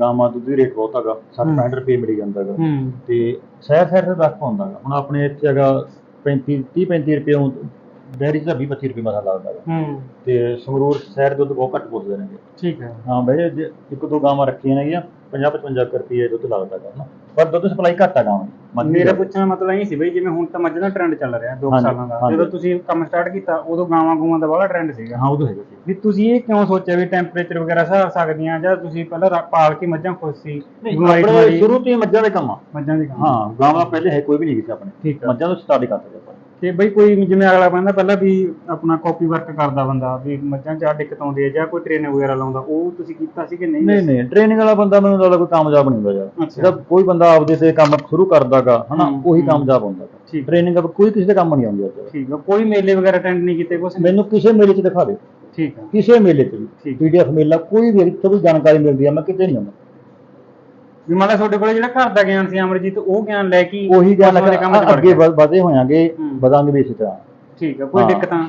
ਗਾਵਾਂ ਦੁੱਧ ਦੀ ਰੇਟ ਬਹੁਤ ਹੈਗਾ। 60 ਹਮ। 65 ਰੁਪਏ ਮਿਲੀ ਜਾਂਦਾ ਹੈਗਾ। ਹੂੰ। ਤੇ ਸ਼ਹਿਰ ਸ਼ਹਿਰ ਦਾ ਦੱਸ ਪਾਉਂਦਾ ਹੈਗਾ। ਹੁਣ ਆਪਣੇ ਇੱਥੇ ਹੈਗਾ 35 30 35 ਰੁਪਏ ਡੈਰੀ ਤਾਂ 20 25 ਰੁਪਏ ਮਸਾ ਲੱਗਦਾ ਹੂੰ। ਤੇ ਸੰਗਰੂਰ ਸ਼ਹਿਰ ਦੇ ਦੁੱਧ ਬਹੁਤ ਘੱਟ ਪੁੱਛਦੇ ਨੇਗੇ। ਠੀਕ ਹੈ। ਹਾਂ ਬਈ ਜੇ ਇੱਕ ਦੋ ਗਾਵਾਂ ਰੱਖੀਆਂ ਨੇਗੀਆਂ 50 55 ਰੁਪਏ ਦੁੱਧ ਲੱਗਦਾ ਨਾ। ਪਰ ਦੁੱਧ ਸਪਲਾਈ ਘੱਟ ਆ ਗਾਵਾਂ ਦੀ। ਦੀ ਮੇਰਾ। ਪੁੱਛਣ ਦਾ ਮਤਲਬ ਇਹ ਸੀ ਬਈ ਜਿਵੇਂ ਹੁਣ ਤਾਂ ਮੱਝ ਦਾ ਟ੍ਰੈਂਡ ਚੱਲ ਰਿਹਾ 2 ਹਾਂਜੀ, ਸਾਲਾਂ ਦਾ। ਹਾਂਜੀ। ਜਦੋਂ ਤੁਸੀਂ ਕੰਮ ਸਟਾਰਟ ਕੀਤਾ ਉਦੋਂ ਗਾਵਾਂ ਗੂਵਾਂ ਦਾ ਬੜਾ ਟ੍ਰੈਂਡ ਸੀਗਾ। ਹਾਂ ਉਦੋਂ ਹੈਗਾ ਸੀ। ਵੀ ਤੁਸੀਂ ਇਹ ਕਿਉਂ ਸੋਚਿਆ ਵੀ ਟੈਂਪਰੇਚਰ ਵਗੈਰਾ ਸਹਾ ਸਕਦੀਆਂ ਜਾਂ ਤੁਸੀਂ ਪਹਿਲਾਂ ਰਾ- ਪਾਲ ਕੇ ਮੱਝਾਂ ਖੁਸ਼ ਸੀ ਬਿਮਾਰੀ ਆਪਣੇ ਬਿਮਾਰੀ ਸ਼ੁਰੂ ਤੋਂ ਹੀ ਮੱਝਾਂ ਦੇ ਕੰਮ ਆ। ਮੱਝਾਂ ਦੀ ਕੰਮ ਹਾਂ ਗਾਵਾਂ ਪਹਿਲੇ ਹੈ ਕੋਈ ਵੀ ਨਹੀਂ ਸੀ ਆਪਣੇ। ਠੀਕ ਆ। ਮੱਝਾਂ ਤੋਂ ਸਟਾਰਟ ਕਰਦੇ ਆਪਾਂ। ਤੇ ਬਈ ਕੋਈ ਜਿਵੇਂ ਅਗਲਾ ਬੰਦਾ ਪਹਿਲਾਂ ਵੀ ਆਪਣਾ ਕਾਪੀ ਵਰਕ ਕਰਦਾ ਬੰਦਾ ਵੀ ਮੱਝਾਂ 'ਚ ਦਿੱਕਤ ਆਉਂਦੀ ਹੈ ਜਾਂ ਕੋਈ ਟ੍ਰੇਨ ਵਗੈਰਾ ਲਾਉਂਦਾ ਉਹ ਤੁਸੀਂ ਕੀਤਾ ਸੀ ਕਿ ਨਹੀਂ? ਨਹੀਂ ਨਹੀਂ ਟ੍ਰੇਨਿੰਗ ਵਾਲਾ ਬੰਦਾ ਮੈਨੂੰ ਲੱਗਦਾ ਕੋਈ ਕਾਮਯਾਬ ਨਹੀਂ ਹੁੰਦਾ ਯਾਰ। ਅੱਛਾ। ਜਿਹੜਾ ਕੋਈ ਬੰਦਾ ਆਪਦੇ ਤੇ ਕੰਮ ਸ਼ੁਰੂ ਕਰਦਾਗਾ ਹਨਾ ਹੂੰ, ਉਹੀ ਹੂੰ। ਕਾਮਯਾਬ ਹੁੰਦਾ। ਠੀਕ। ਟ੍ਰੇਨਿੰਗ ਕੋਈ ਕਿਸੇ ਦੇ ਕੰਮ ਨਹੀਂ ਆਉਂਦੀ ਅੱਜ ਠੀਕ ਆ ਕੋਈ ਮੇਲੇ ਵਗੈਰਾ ਅਟੈਂਡ ਨਹੀਂ ਕੀਤੇ ਕੁਛ ਨਹੀਂ? ਮੈਨੂੰ ਕਿਸੇ ਮੇਲੇ 'ਚ ਦਿਖਾ ਦੇ। ਠੀਕ ਆ। ਕਿਸੇ ਮੇਲੇ 'ਚ ਵੀ। ਠੀਕ। ਪੀਡੀਐਫ ਮੇਲਾ ਕੋਈ ਵੀ ਕੋਈ ਜਾਣਕਾਰੀ ਮਿਲਦੀ ਆ ਮੈਂ ਕਿਤੇ ਨਹੀਂ ਆਉਂਦਾ। ਵੀ ਮੰਨ ਲਾ ਤੁਹਾਡੇ ਕੋਲ ਜਿਹੜਾ ਘਰ ਦਾ ਗਿਆਨ ਸੀ ਅਮਰਜੀਤ ਉਹ ਗਿਆਨ ਲੈ ਕੇ ਉਹੀ ਗੱਲ ਕੰਮ 'ਚ ਵੜ ਅੱਗੇ। ਵਧ- ਵਧੇ ਹੋਇਆਂਗੇ ਹੂੰ। ਵਧਾਂਗੇ ਵੀ ਇਸੇ ਤਰ੍ਹਾਂ। ਠੀਕ ਆ ਕੋਈ ਹਾਂ। ਦਿੱਕਤਾਂ?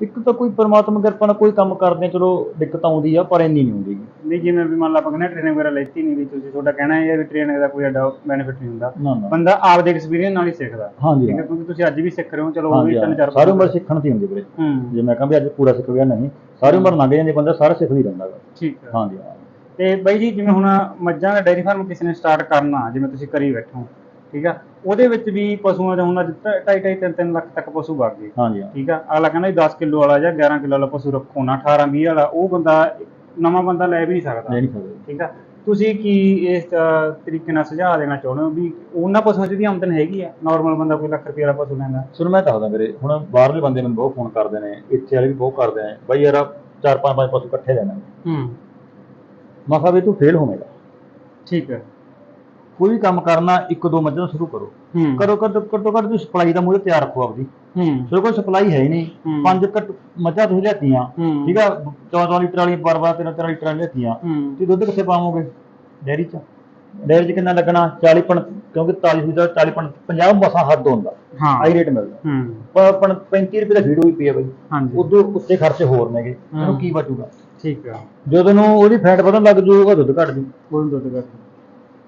ਇੱਕ ਤਾਂ ਕੋਈ ਪਰਮਾਤਮਾ ਕਿਰਪਾ ਨਾਲ ਕੋਈ ਕੰਮ ਕਰਦੇ ਚਲੋ ਦਿੱਕਤ ਆਉਂਦੀ ਆ ਪਰ ਇੰਨੀ ਨਹੀਂ ਆਉਂਦੀ ਨਹੀਂ ਜਿਵੇਂ ਵੀ ਮੰਨ ਲਾ ਆਪਾਂ ਕਹਿੰਦੇ ਟ੍ਰੇਨਿੰਗ ਵਗੈਰਾ ਲੈਤੀ ਨਹੀਂ ਵੀ ਤੁਸੀਂ ਤੁਹਾਡਾ ਕਹਿਣਾ ਇਹ ਹੈ ਵੀ ਟ੍ਰੇਨਿੰਗ ਦਾ ਕੋਈ ਐਡਾ ਬੈਨੀਫਿਟ ਨਹੀਂ ਹੁੰਦਾ। ਨਾ ਨਾ। ਬੰਦਾ ਆਪਦੇ ਐਕਸਪੀਰੀਅੰਸ ਨਾਲ ਹੀ ਸਿੱਖਦਾ। ਹਾਂਜੀ ਠੀਕ ਹੈ। ਕਿਉਂਕਿ ਤੁਸੀਂ ਅੱਜ ਵੀ ਸਿੱਖ ਰਹੇ ਹੋ ਚਲੋ ਉਹ ਵੀ ਹਾਂਜੀ ਤਿੰਨ ਹਾਂ। ਚਾਰ ਸਾਰੀ ਉਮਰ ਸਿੱਖਣ ਦੀ ਹੁੰਦੀ ਵੀਰੇ। ਹੂੰ। ਜੇ ਮੈਂ ਕਹਾਂ ਵੀ ਅੱਜ ਪੂਰਾ ਸਿੱਖ ਗਿਆ ਨਹੀਂ। ਸਾਰੀ ਉਮਰ ਲੰਘ ਜਾਂਦੀ ਬੰਦਾ ਸਾਰਾ ਸਿੱਖਦਾ ਹੀ ਰਹਿੰਦਾ ਗਾ ਠੀਕ ਹੈ ਹਾਂਜੀ ਹਾਂ। ਤੇ ਬਾਈ ਜੀ ਜਿਵੇਂ ਹੁਣ ਮੱਝਾਂ ਦਾ ਡੇਅਰੀ ਫਾਰਮ ਕਿਸੇ ਨੇ ਸਟਾਰਟ ਕਰਨਾ ਜਿਵੇਂ ਤੁਸੀਂ ਕਰੀ ਬੈਠੋ ਠੀਕ ਆ? ਉਹਦੇ ਵਿੱਚ ਵੀ ਪਸ਼ੂਆਂ ਦਾ ਹੁਣ ਅੱਜ 2.5 2.5 3 ਲੱਖ ਤੱਕ ਪਸ਼ੂ ਵਗ ਗਏ। ਹਾਂਜੀ ਠੀਕ ਆ? ਅਗਲਾ ਕਹਿੰਦਾ 10 ਕਿਲੋ ਵਾਲਾ ਜਾਂ 11 ਕਿਲੋ ਵਾਲਾ ਪਸ਼ੂ ਰੱਖੋ ਨਾ 18 20 ਵਾਲਾ ਉਹ ਬੰਦਾ ਨਵਾਂ ਬੰਦਾ ਲੈ ਵੀ ਨਹੀਂ ਸਕਦਾ। ਲੈ ਨਹੀਂ ਸਕਦੇ। ਠੀਕ ਆ? ਤੁਸੀਂ ਕੀ ਇਸ ਤਰੀਕੇ ਨਾਲ ਸੁਝਾਅ ਦੇਣਾ ਚਾਹੁੰਦੇ ਹੋ ਵੀ ਉਹਨਾਂ ਪਸ਼ੂਆਂ 'ਚ ਵੀ ਆਮਦਨ ਹੈਗੀ ਆ? ਨਾਰਮਲ ਬੰਦਾ ਕੋਈ ਲੱਖ ਰੁਪਏ ਵਾਲਾ ਪਸ਼ੂ ਲੈਂਦਾ। ਸੁਣ ਮੈਂ ਦੱਸਦਾ ਵੀਰੇ ਹੁਣ ਬਾਹਰਲੇ ਬੰਦੇ ਮੈਨੂੰ ਬਹੁਤ ਫੋਨ ਕਰਦੇ ਨੇ ਇੱਥੇ ਵਾਲੇ ਵੀ ਬਹੁਤ ਕਰਦੇ ਨੇ ਬਾਈ ਯਾਰ ਚਾਰ ਪੰਜ ਪੰਜ ਪਸ਼ੂ ਇਕੱਠੇ ਲੈਣਾ ਹੂੰ। ਮੈਂ ਕਿਹਾ ਵੀ ਤੂੰ ਫੇਲ ਹੋਵੇਂਗਾ। ਠੀਕ ਹੈ। ਕੋਈ ਵੀ ਕੰਮ ਕਰਨਾ ਇੱਕ ਦੋ ਮੱਝਾਂ ਸ਼ੁਰੂ ਕਰੋ। ਹੂੰ। ਕਰੋ ਘੱਟੋ ਘੱਟੋ ਘੱਟ ਤੁਸੀਂ ਸਪਲਾਈ ਦਾ ਮੂਹਰੇ ਤਿਆਰ ਰੱਖੋ ਆਪਦੀ। ਹੂੰ। ਜੇ ਕੋਈ ਸਪਲਾਈ ਹੈ ਹੀ ਨਹੀਂ। ਹੂੰ। ਪੰਜ ਘੱਟ ਮੱਝਾਂ ਤੁਸੀਂ ਲਿਆਤੀਆਂ। ਹੂੰ। ਠੀਕ ਆ? 14 ਲੀਟਰ ਵਾਲੀ 12 12 13 13 ਲੀਟਰ ਵਾਲੀ ਲਿਆਤੀਆਂ। ਹੂੰ। ਤੇ ਦੁੱਧ ਕਿੱਥੇ ਪਾਵੋਗੇ? ਡੈਰੀ 'ਚ। ਡੈਰੀ 'ਚ ਕਿੰਨਾ ਲੱਗਣਾ? 40 ਪਣ ਕਿਉਂਕਿ 40 ਦਾ 40 ਪਣ 50 ਮਸਾ ਹੱਦ ਹੁੰਦਾ। ਹਾਂ। ਆਈ ਰੇਟ ਮਿਲਦਾ। ਹੂੰ। ਪਰ ਆਪਣ 35 ਰੁਪਏ ਦਾ ਫੀਡ ਹੋਈ ਪਈ ਆ ਬਈ। ਹਾਂਜੀ। ਉਦੋਂ ਉੱਤੇ ਖਰਚੇ ਹੋਰ ਨੇਗੇ। ਇਹਨੂੰ ਹਾਂ। ਕੀ ਬਚੂਗਾ? ਠੀਕ ਆ। ਜਦੋਂ ਨੂੰ ਉਹਦੀ ਫੈਟ ਵਧਣ ਲੱਗ ਜੂ ਉਹਦਾ ਦੁੱਧ ਘਟ ਜੂ। ਬੋਲ ਦੁੱਧ ਕਰ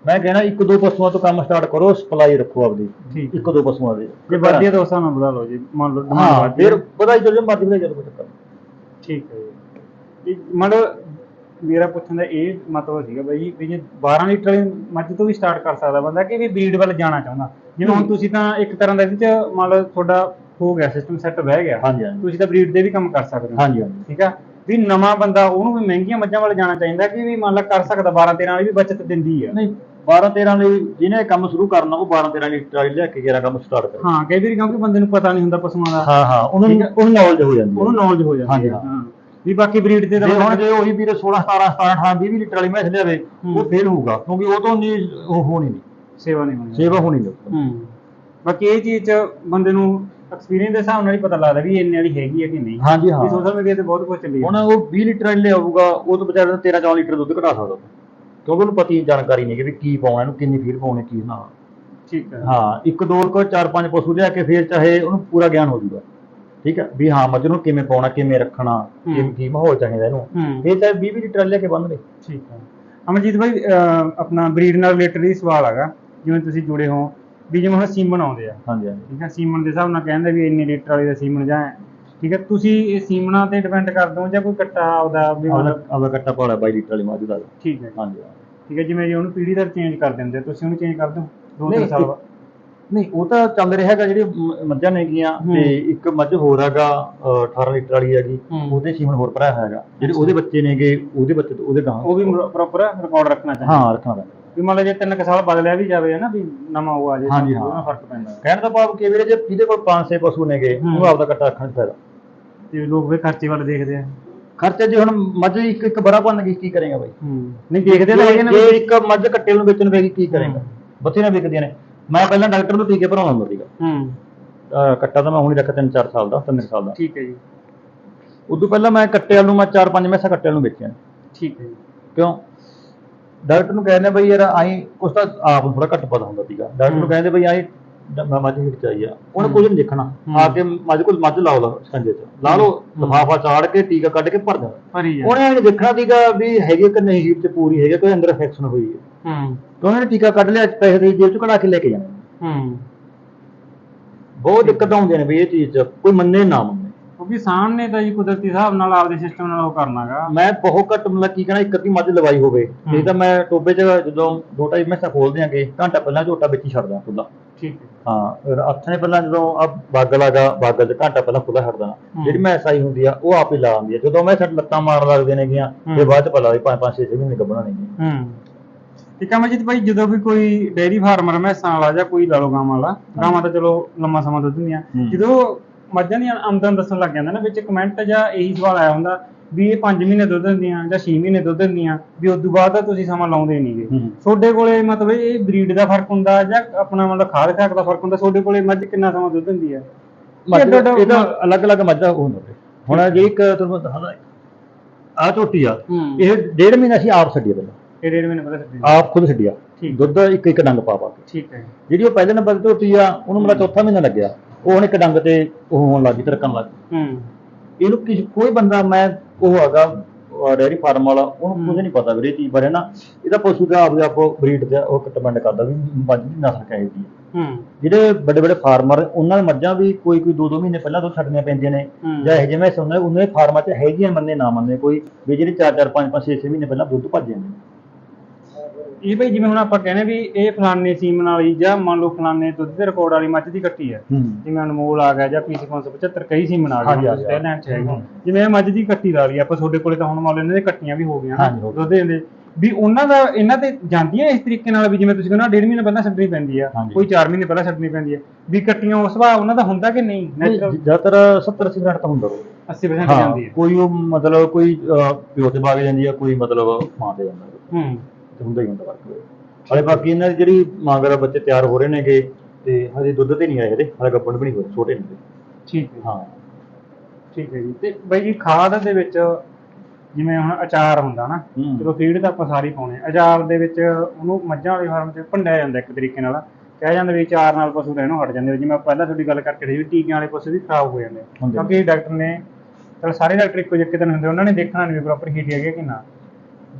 ਮੈਂ ਕਹਿਣਾ ਇੱਕ ਦੋ ਪਸ਼ੂਆਂ ਤੋਂ ਕੰਮ ਸਟਾਰਟ ਕਰੋ ਸਪਲਾਈ ਰੱਖੋ ਆਪਦੀ। ਠੀਕ। ਇੱਕ ਦੋ ਪਸ਼ੂਆਂ ਦੀ। ਜੇ ਵਧਦੀ ਤਾਂ ਉਸ ਹਿਸਾਬ ਨਾਲ ਵਧਾ ਲਓ ਜੀ। ਮੰਨ ਲਓ ਹਾਂ। ਫਿਰ ਵਧਾਈ ਚੱਲ ਜਾ ਮਰਜ਼ੀ ਵਧਾਈ ਚੱਲ ਕੋਈ ਚੱਕਰ ਨਹੀਂ। ਠੀਕ ਹੈ ਜੀ। ਵੀ ਮਤਲਬ ਮੇਰਾ ਪੁੱਛਣ ਦਾ ਇਹ ਮਤਲਬ ਸੀਗਾ ਬਾਈ ਵੀ ਜੇ 12 ਲੀਟਰ ਵਾਲੀ ਮੱਝ ਤੋਂ ਵੀ ਸਟਾਰਟ ਕਰ ਸਕਦਾ ਬੰਦਾ ਕਿ ਵੀ ਬਰੀਡ ਵੱਲ ਜਾਣਾ ਚਾਹੁੰਦਾ? ਜਿਵੇਂ ਹੁਣ ਤੁਸੀਂ ਤਾਂ ਇੱਕ ਤਰ੍ਹਾਂ ਦਾ ਇਹਦੇ ਚ ਮੰਨ ਲਓ ਤੁਹਾਡਾ ਹੋ ਗਿਆ ਸਿਸਟਮ ਸੈੱਟ ਬਹਿ ਗਿਆ। ਹਾਂਜੀ ਹਾਂਜੀ। ਤੁਸੀਂ ਤਾਂ ਬਰੀਡ ਦੇ ਵੀ ਕੰਮ ਕਰ ਸਕਦੇ ਹੋ। ਹਾਂਜੀ ਹਾਂਜੀ। ਠੀਕ ਆ? ਵੀ ਨਵਾਂ ਬੰਦਾ ਉਹਨੂੰ ਵੀ ਮਹਿੰਗੀਆਂ ਮੱਝਾਂ ਵੱਲ ਜਾਣਾ ਚਾਹੀਦਾ ਕਿ ਵੀ ਮੰਨ ਲਾ ਕਰ ਸਕਦਾ 12 13 ਵਾਲੀ ਵੀ ਬਚਤ ਦਿੰਦੀ ਆ। ਨਹੀਂ। 12 13 ਲਈ ਜਿਹਨੇ ਕੰਮ ਸ਼ੁਰੂ ਕਰਨਾ ਉਹ 12 13 ਲਈ ਟਰਾਈ ਲੈ ਕੇ ਜਿਹੜਾ ਕੰਮ ਸਟਾਰਟ ਕਰੇ। ਹਾਂ ਕਈ ਵਾਰੀ ਕਿਉਂਕਿ ਬੰਦੇ ਨੂੰ ਪਤਾ ਨਹੀਂ ਹੁੰਦਾ ਪਸ਼ੂਆਂ ਦਾ। ਹਾਂ ਹਾਂ ਉਹਨੂੰ। ਉਹਨੂੰ ਨੌਲੇਜ ਹੋ ਜਾਂਦੀ ਉਹਨੂੰ ਨੌਲੇਜ ਹੋ ਜਾਂਦੀ ਹੈ। ਵੀ ਬਾਕੀ ਬਰੀਡ ਤੇ ਤਾਂ ਹੁਣ ਜੇ ਉਹੀ ਵੀਰੇ 16 17 17 18 20 20 ਲੀਟਰ ਵਾਲੀ ਮੈਸ ਲਿਆਵੇ। ਉਹ ਫੇਲ ਹੋਊਗਾ ਕਿਉਂਕਿ ਉਹ ਤੋਂ ਨਹੀਂ ਉਹ ਹੋਣੀ ਨਹੀਂ। ਸੇਵਾ ਨਹੀਂ ਹੋਣੀ। ਸੇਵਾ ਹੋਣੀ ਨਹੀਂ। ਹੂੰ। ਬਾਕੀ ਇਹ ਚੀਜ਼ ਚ ਬੰਦੇ ਨੂੰ ਐਕਸਪੀਰੀਅੰਸ ਦੇ ਹਿਸਾਬ ਨਾਲ ਹੀ ਪਤਾ ਲੱਗਦਾ ਵੀ ਇੰਨੇ ਵਾਲੀ ਹੈਗੀ ਹੈ ਕਿ ਨਹੀਂ। ਹਾਂਜੀ ਹਾਂ। ਸੋਸ਼ਲ ਮੀਡੀਆ ਤੇ ਬਹੁਤ ਕੁਝ ਚੱਲੀ ਹੁਣ ਉਹ 20 ਲੀਟਰ ਵਾਲੀ ਲਿਆਊਗਾ ਉਹ ਤੋਂ ਵਿਚਾਰੇ ਦਾ 13 14 ਲੀਟਰ ਦੁੱਧ ਘਟਾ ਸਕਦਾ। ਕਿਉਂਕਿ ਉਹਨੂੰ ਪਤੀ ਜਾਣਕਾਰੀ ਨਹੀਂ ਕਿ ਵੀ ਕੀ ਪਾਉਣਾ ਇਹਨੂੰ ਕਿੰਨੀ ਫੀਡ ਪਾਉਣੀ ਕੀ ਨਾ। ਠੀਕ ਹੈ। ਹਾਂ ਇੱਕ ਦੋ ਕੋ ਚਾਰ ਪੰਜ ਪਸ਼ੂ ਲਿਆ ਕੇ ਫੇਰ ਚਾਹੇ ਉਹਨੂੰ ਪੂਰਾ ਗਿਆਨ ਹੋ ਜੂਗਾ। ਠੀਕ ਹੈ? ਵੀ ਹਾਂ ਮੱਝ ਨੂੰ ਕਿਵੇਂ ਪਾਉਣਾ ਕਿਵੇਂ ਰੱਖਣਾ। ਕਿਵੇਂ ਕੀ ਮਾਹੌਲ ਚਾਹੀਦਾ ਇਹਨੂੰ। ਹੂੰ। ਫੇਰ ਚਾਹੇ 20 20 ਲੀਟਰ ਲਿਆ ਕੇ ਬੰਨ ਦੇ ਠੀਕ ਹੈ। ਅਮਰਜੀਤ ਭਾਈ ਆਪਣਾ ਬਰੀਡ ਨਾਲ ਰਿਲੇਟਡ ਹੀ ਸਵਾਲ ਹੈਗਾ। ਜਿਵੇਂ ਤੁਸੀਂ ਜੁੜੇ ਹੋ ਵੀ ਜਿਵੇਂ ਹੁਣ ਸੀਮਨ ਆਉਂਦੇ ਆ। ਹਾਂਜੀ ਹਾਂਜੀ। ਠੀਕ ਹੈ ਸੀਮਨ ਦੇ ਹਿਸਾਬ ਨਾਲ ਕਹਿੰਦੇ ਵੀ ਇੰਨੀ ਲੀਟਰ ਵਾਲੀ ਦਾ ਸੀਮਨ ਜਾਂ। ਠੀਕ ਹੈ ਤੁਸੀਂ ਇਹ ਸੀਮਨਾਂ ਤੇ ਡਿਪੈਂਡ ਕਰਦੇ ਹੋ ਜਾਂ ਕੋਈ ਕੱਟਾ ਆਉਦਾ ਵੀ ਮਤਲਬ ਆਪਦਾ ਕੱਟਾ ਪਾਲਾ 22 ਲੀਟਰ ਵਾਲੀ ਮੱਝ ਦਾ ਠੀਕ ਹੈ ਹਾਂਜੀ। ਠੀਕ ਹੈ ਜਿਵੇਂ ਜੇ ਉਹਨੂੰ ਪੀੜੀ ਦਰ ਚੇਂਜ ਕਰ ਦਿੰਦੇ ਤੁਸੀਂ ਉਹਨੂੰ ਚੇਂਜ ਕਰ ਦਿਓ ਦੋ ਤਿੰਨ ਸਾਲ ਬਾਅਦ। ਨਹੀਂ ਉਹ ਤਾਂ ਚੱਲ ਰਿਹਾ ਹੈਗਾ ਜਿਹੜੀ ਮੱਝਾਂ ਨੇਗੀਆਂ। ਤੇ ਇੱਕ ਮੱਝ ਹੋਰ ਹੈਗਾ ਅਹ 18 ਲੀਟਰ ਵਾਲੀ ਹੈਗੀ। ਉਹਦੇ ਸੀਮਨ ਹੋਰ ਭਰਾਇਆ ਹੈਗਾ। ਜਿਹੜੇ ਉਹਦੇ ਬੱਚੇ ਨੇਗੇ ਉਹਦੇ ਬੱਚੇ ਉਹਦੇ ਗਾਂ। ਉਹ ਵੀ ਪ੍ਰੋਪਰ ਰਿਕਾਰਡ ਰੱਖਣਾ ਚਾਹੀਦਾ। ਹਾਂ ਰੱਖਣਾ ਪੈਂਦਾ। ਵੀ ਮੰਨ ਲਓ ਜੇ ਤਿੰਨ ਕੁ ਸਾਲ ਬਦਲਿਆ ਵੀ ਜਾਵੇ ਹੈ ਨਾ ਵੀ ਨਵਾਂ ਉਹ ਆ ਜੇ ਹਾਂਜੀ, ਹਾਂ। ਉਹਦਾ ਫ਼ਰਕ ਪੈਂਦਾ। ਕਹਿਣ ਦਾ ਭਾਵ ਕਿ ਵੀਰੇ ਜੇ ਜਿਹਦੇ ਕੋਲ 5-6 ਪਸ਼ੂ ਨੇਗੇ ਹੂੰ। ਉਹ ਆਪਦਾ ਕੱਟਾ ਰੱਖਣ 'ਚ ਫਾਇਦਾ। ਤੇ ਲੋਕ ਵੀ ਖਰਚੇ ਵੱਲ ਦੇਖਦੇ ਆ। ਖਰਚੇ ਜੇ ਹੁਣ ਮੱਝ ਇੱਕ ਇੱਕ ਬੜਾ ਬਣ ਗਈ ਕੀ ਕਰੇਗਾ ਬਾਈ? ਹੂੰ। ਨਹੀਂ ਦੇਖਦੇ ਤਾਂ ਹੈਗੇ ਨੇ ਜੇ ਇੱਕ ਮੱਝ ਕੱਟੇ ਨੂੰ ਵੇਚਣ ਵੇਗੀ ਕੀ ਕਰੇਗਾ? ਹੂੰ। ਬਥੇਰੀਆਂ ਵਿਕਦੀਆਂ ਨੇ। ਮੈਂ ਪਹਿਲਾਂ ਡਾਕਟਰ ਨੂੰ ਟੀਕੇ ਭਰਾਉਂਦਾ ਹੁੰਦਾ ਸੀਗਾ। ਹੂੰ। ਅਹ ਕੱਟਾ ਤਾਂ ਮੈਂ ਹੁਣੀ ਰੱਖਿਆ 3-4 ਸਾਲ ਦਾ 3 ਸਾਲ ਦਾ। ਠੀਕ ਹੈ ਜੀ। ਉਦੋਂ ਪਹਿਲਾਂ ਮੈਂ ਕੱਟੇ ਵਾਲ ਨੂੰ ਮੈਂ 4-5 ਮੈਸਾਂ ਕੱਟੇ ਵਾਲ ਨੂੰ ਵੇਚੀਆਂ। ਠੀਕ ਹੈ ਜੀ। ਕਿਉਂ? ਡਾਕਟਰ ਨੂੰ ਕਹਿੰਦੇ ਬਈ ਯਾਰ ਆਈ ਕੁਛ ਤਾਂ ਆਪ ਨੂੰ ਥੋੜਾ ਘੱਟ ਪਤਾ ਹੁੰਦਾ ਸੀਗਾ। ਡਾਕਟਰ ਨੂੰ। ਕਹਿੰਦੇ ਬਈ ਆਈ ਮੈਂ ਮੱਝ ਹੀਟ ਚਾਹੀਏ ਉਹਨੇ ਹੂੰ। ਕੁਝ ਨਹੀਂ ਦੇਖਣਾ। ਆ ਕੇ ਮੱਝ ਕੋਲ ਮੱਝ ਲਾਓ ਲਾ ਸਕੰਜੇ 'ਚ ਲਾ ਲਓ। ਲਫਾਫਾ ਚਾੜ ਕੇ ਟੀਕਾ ਕੱਢ ਕੇ ਭਰ ਦੇਣਾ। ਉਹਨੇ ਇਹ ਦੇਖਣਾ ਸੀਗਾ ਵੀ ਹੈਗੀ ਕਿ ਨਹੀਂ ਹੀਟ 'ਚ ਪੂਰੀ ਹੈਗੀ ਕੋਈ ਅੰਦਰ ਇਨਫੈਕਸ਼ਨ ਹੋਈ ਹੈ ਹੂੰ। ਤਾਂ ਉਹਨੇ ਟੀਕਾ ਕੱਢ ਲਿਆ ਪੈਸੇ ਦੀ ਜੇਬ 'ਚ ਕਢਾ ਕੇ ਲੈ ਕੇ ਜਾਣਾ ਹੂੰ। ਬਹੁਤ ਦਿੱਕਤ ਆਉਂਦੀਆਂ ਨੇ ਵੀ ਇਹ ਚੀਜ਼ 'ਚ। ਕੋਈ ਮੰਨੇ ਨਾ ਮੰਨੇ ਕਿਉਂਕਿ ਸਾਨ ਨੇ ਤਾਂ ਜੀ ਕੁਦਰਤੀ ਹਿਸਾਬ ਨਾਲ ਆਪਦੇ ਸਿਸਟਮ ਨਾਲ ਉਹ ਕਰਨਾਗਾ। ਮੈਂ ਬਹੁਤ ਘੱਟ ਮਤਲਬ ਕੀ ਕਹਿਣਾ ਇੱਕ ਅੱਧੀ ਮੱਝ ਲਵਾਈ ਹੋਵੇ। ਨਹੀਂ ਤਾਂ ਮੈਂ ਟੋਬੇ 'ਚ ਜਦੋਂ ਦੋ ਢਾਈ ਮੈਸਾਂ ਖੋਲ ਦਿਆਂਗੇ ਘੰਟਾ ਪਹਿਲਾਂ ਝੋਟਾ ਵਿੱਚ ਹੀ ਛੱਡਦਾ ਖੁੱਲਾ ਠੀਕ ਹੈ। ਅੱਠ ਨੇ ਪਹਿਲਾਂ ਜਦੋਂ ਆ ਬਾਗਲ ਆਗਾ ਬਾਗਲ 'ਚ ਘੰਟਾ ਪਹਿਲਾਂ ਖੁੱਲਾ ਛੱਡ ਦੇਣਾ। ਜਿਹੜੀ ਮੈਸ ਆਈ ਹੁੰਦੀ ਆ ਉਹ ਆਪ ਹੀ ਲਾ ਆਉਂਦੀ ਆ। ਜਦੋਂ ਮੈਂ ਛੱਡ ਲੱਤਾਂ ਮਾਰਨ ਲੱਗਦੇ ਨੇ ਗਿਆ। ਤੇ ਬਾਅਦ 'ਚ ਪਤਾ ਵੀ ਪੰਜ ਪੰਜ ਛੇ ਛੇ ਮਹੀਨੇ ਗੱਭਣਾ ਨਹੀਂ। ਹੂੰ। ਠੀਕ ਹੈ ਮਜੀਤ ਭਾਈ ਜਦੋਂ ਵੀ ਕੋਈ ਡੇਅਰੀ ਫਾਰਮਰ ਮੈਸਾਂ ਵਾਲਾ ਜਾਂ ਕੋਈ ਲਾ ਲਓ ਗਾਵਾਂ ਵਾਲਾ ਗਾਵਾਂ ਤਾਂ ਚਲੋ ਲੰਮਾ ਸਮਾਂ ਦੁੱਧ ਦਿੰਦੀਆਂ। ਜਦੋਂ ਮੱਝਾਂ ਦੀ ਆਮਦਨ ਦੱਸਣ ਲੱਗ ਜਾਂਦਾ ਨਾ ਵਿੱਚ ਕਮੈਂਟ ਜਾਂ ਇਹੀ ਸਵਾਲ ਆਇਆ ਹੁੰਦਾ ਵੀ ਇਹ 5 ਮਹੀਨੇ ਦੁੱਧ ਦਿੰਦੀਆਂ ਜਾਂ 6 ਮਹੀਨੇ ਦੁੱਧ ਦਿੰਦੀਆਂ ਵੀ ਉਸ ਤੋਂ ਬਾਅਦ ਤਾਂ ਤੁਸੀਂ ਸਮਾਂ ਲਾਉਂਦੇ ਨਹੀਂਗੇ। ਤੁਹਾਡੇ ਕੋਲੇ ਮਤਲਬ ਇਹ ਬਰੀਡ ਦਾ ਫ਼ਰਕ ਹੁੰਦਾ ਜਾਂ ਆਪਣਾ ਮਤਲਬ ਖਾਦ ਖਾਕ ਦਾ ਫ਼ਰਕ ਹੁੰਦਾ ਤੁਹਾਡੇ ਕੋਲੇ ਮੱਝ ਕਿੰਨਾ ਸਮਾਂ ਦੁੱਧ ਦਿੰਦੀ ਹੈ? ਇਹ ਤਾਂ- ਅਲੱਗ-ਅਲੱਗ ਮੱਝਾਂ ਉਹ ਹੁੰਦੇ ਹੁਣ ਜੇ ਇੱਕ ਤੁਹਾਨੂੰ ਦਿਖਾਦਾ ਆ ਝੋਟੀ ਆ ਇਹ ਡੇਢ ਮਹੀਨਾ ਅਸੀਂ ਆਪ ਛੱਡੀ ਪਹਿਲਾਂ। ਇਹ ਡੇਢ ਮਹੀਨੇ ਪਹਿਲਾਂ ਛੱਡੀ ਆਪ ਖੁਦ ਛੱਡਿਆ ਠੀਕ। ਦੁੱਧ ਇੱਕ ਇੱਕ ਡੰਗ ਪਾ ਪਾ ਕੇ। ਠੀਕ ਹੈ ਜਿਹੜੀ ਉਹ ਪਹਿਲੇ ਨੰਬਰ ਤੇ ਝੋਟੀ ਆ ਉਹਨੂੰ ਮੇਰਾ ਚੌਥਾ ਮਹੀਨਾ ਲੱਗਿਆ। ਉਹ ਹੁਣ ਇੱਕ ਡੰਗ ਤੇ ਉਹ ਹੋਣ ਲੱਗੀ ਤਰਕਣ ਲੱਗ ਗਈ। ਹੂੰ। ਇਹਨੂੰ ਕਿਸੇ ਕੋਈ ਬੰਦਾ ਮੈਂ ਉਹ ਹੈਗਾ ਡੈਰੀ ਫਾਰਮ ਵਾਲਾ ਉਹਨੂੰ। ਕੁਝ ਨਹੀਂ ਪਤਾ ਵੀਰੇ ਚੀਜ਼ ਬਾਰੇ ਨਾ। ਇਹਦਾ ਪਸ਼ੂ ਦਾ ਆਪਦੇ ਆਪ ਬਰੀਡ ਤੇ ਉਹ ਡਿਪੈਂਡ ਕਰਦਾ ਵੀ ਮੱਝ ਦੀ ਨਸਲ ਕਿਹੋ ਜਿਹੀ ਹੈ। ਹੂੰ। ਜਿਹੜੇ ਵੱਡੇ ਵੱਡੇ ਫਾਰਮਰ ਉਹਨਾਂ ਦੇ ਮੱਝਾਂ ਵੀ ਕੋਈ ਕੋਈ 2-2 ਮਹੀਨੇ ਪਹਿਲਾਂ ਤੋਂ ਛੱਡਣੀਆਂ ਪੈਂਦੀਆਂ ਨੇ। ਹੂੰ। ਜਾਂ ਇਹ ਜਿਵੇਂ ਸੁਣਦੇ ਉਹਨਾਂ ਦੇ ਫਾਰਮਾਂ 'ਚ ਹੈਗੀਆਂ ਮੰਨੇ ਨਾ ਮੰਨੇ ਕੋਈ ਵੀ ਜਿਹੜੇ 4-4 5-5 6-6 ਮਹੀਨੇ ਪਹਿਲਾਂ ਦੁੱਧ ਭੱਜ ਜਾਂਦੇ ਨੇ। ਇਹ ਬਈ ਜਿਵੇਂ ਹੁਣ ਆਪਾਂ ਕਹਿੰਦੇ ਵੀ ਇਹ ਫਲਾਣੇ ਸੀਮਨ ਵਾਲੀ ਜਾਂ ਮੰਨ ਲਓ ਫਲਾਣੇ ਦੁੱਧ ਦੇ ਰਿਕਾਰਡ ਵਾਲੀ ਮੱਝ ਦੀ ਕੱਟੀ ਹੈ। ਜਿਵੇਂ ਅਨਮੋਲ ਆ ਗਿਆ ਜਾਂ ਪੀਸੀ 575 ਕਈ ਸੀਮਨ ਆ ਹਾਂਜੀ, ਗਏ ਹਾਂਜੀ, ਸਟੇਲ ਲੈਂਡ ਚ ਹੈਗੇ। ਜਿਵੇਂ ਇਹ ਮੱਝ ਦੀ ਕੱਟੀ ਲਾ ਲਈ ਆਪਾਂ ਤੁਹਾਡੇ ਕੋਲੇ ਤਾਂ ਹੁਣ ਮੰਨ ਲਓ ਇਹਨਾਂ ਦੇ ਕੱਟੀਆਂ ਵੀ ਹੋ ਗਈਆਂ। ਦੁੱਧ ਦੇ ਵੀ ਉਹਨਾਂ ਦਾ ਇਹਨਾਂ ਤੇ ਜਾਂਦੀਆਂ ਇਸ ਤਰੀਕੇ ਨਾਲ ਵੀ ਜਿਵੇਂ ਤੁਸੀਂ ਕਹਿੰਦੇ ਡੇਢ ਮਹੀਨੇ ਪਹਿਲਾਂ ਛੱਡਣੀ ਪੈਂਦੀ ਆ। ਕੋਈ 4 ਮਹੀਨੇ ਪਹਿਲਾਂ ਛੱਡਣੀ ਪੈਂਦੀ ਹੈ ਵੀ ਕੱਟੀਆਂ ਉਸ ਸੁਭਾਅ ਉਹਨਾਂ ਦਾ ਹੁੰਦਾ ਕਿ ਨਹੀਂ? ਜ਼ਿਆਦਾਤਰ 70% ਤਾਂ ਹੁੰਦਾ ਉਹ 80% ਹਾਂ ਜਾਂਦੀ ਹੈ ਕੋਈ ਉਹ ਮਤਲਬ ਕੋਈ ਪਿਓ ਤੇ ਬਾਗ ਜਾਂਦੀ ਆ ਕੋਈ ਮਤਲਬ ਮਾਂ ਤੇ ਜਾਂਦਾ ਹੂੰ। ਤੇ ਹੁੰਦਾ ਹੀ ਹੁੰਦਾ ਫ਼ਰਕ ਹਲੇ ਬਾਕੀ ਇਹਨਾਂ ਦੀ ਜਿਹੜੀ ਮਾਂਗਰਾ ਬੱਚੇ ਤਿਆਰ ਹੋ ਰਹੇ ਨੇਗੇ ਤੇ ਹਜੇ ਦੁੱਧ ਤੇ ਨਹੀਂ ਆਏ ਇਹਦੇ ਹਲੇ ਗੱਪਣ ਵੀ ਨਹੀਂ ਹੋਏ ਛੋਟੇ ਨੇ। ਠੀਕ ਹੈ। ਹਾਂ। ਠੀਕ ਹੈ ਜੀ। ਤੇ ਬਈ ਜੀ ਖਾਦ ਦੇ ਵਿੱਚ ਜਿਵੇਂ ਹੁਣ ਅਚਾਰ ਹੁੰਦਾ ਨਾ। ਚਲੋ ਫੀਡ ਤਾਂ ਆਪਾਂ ਸਾਰੀ ਪਾਉਣੇ। ਅਚਾਰ ਦੇ ਵਿੱਚ ਉਹਨੂੰ ਮੱਝਾਂ ਵਾਲੇ ਫਾਰਮ 'ਚ ਭੰਡਿਆ ਜਾਂਦਾ ਇੱਕ ਤਰੀਕੇ ਨਾਲ। ਕਿਹਾ ਜਾਂਦਾ ਵੀ ਅਚਾਰ ਨਾਲ ਪਸ਼ੂ ਰਹਿਣੋਂ ਹਟ ਜਾਂਦੇ। ਜਿਵੇਂ ਆਪਾਂ ਪਹਿਲਾਂ ਤੁਹਾਡੀ ਗੱਲ ਕਰਕੇ ਵੀ ਟੀਕਿਆਂ ਵਾਲੇ ਪਸ਼ੂ ਵੀ ਖਰਾਬ ਹੋ ਜਾਂਦੇ ਨੇ। ਕਿਉਂਕਿ ਡਾਕਟਰ ਨੇ ਚਲ ਸਾਰੇ ਡਾਕਟਰ ਇੱਕੋ ਜਿਹੇ ਤਾਂ ਨਹੀਂ ਹੁੰਦੇ ਉਹਨਾਂ ਨੇ ਦੇਖਣਾ ਨਹੀਂ ਵੀ ਪ੍ਰੋਪਰ ਹੀਟ ਹੈਗੀ ਕਿ ਨਾ।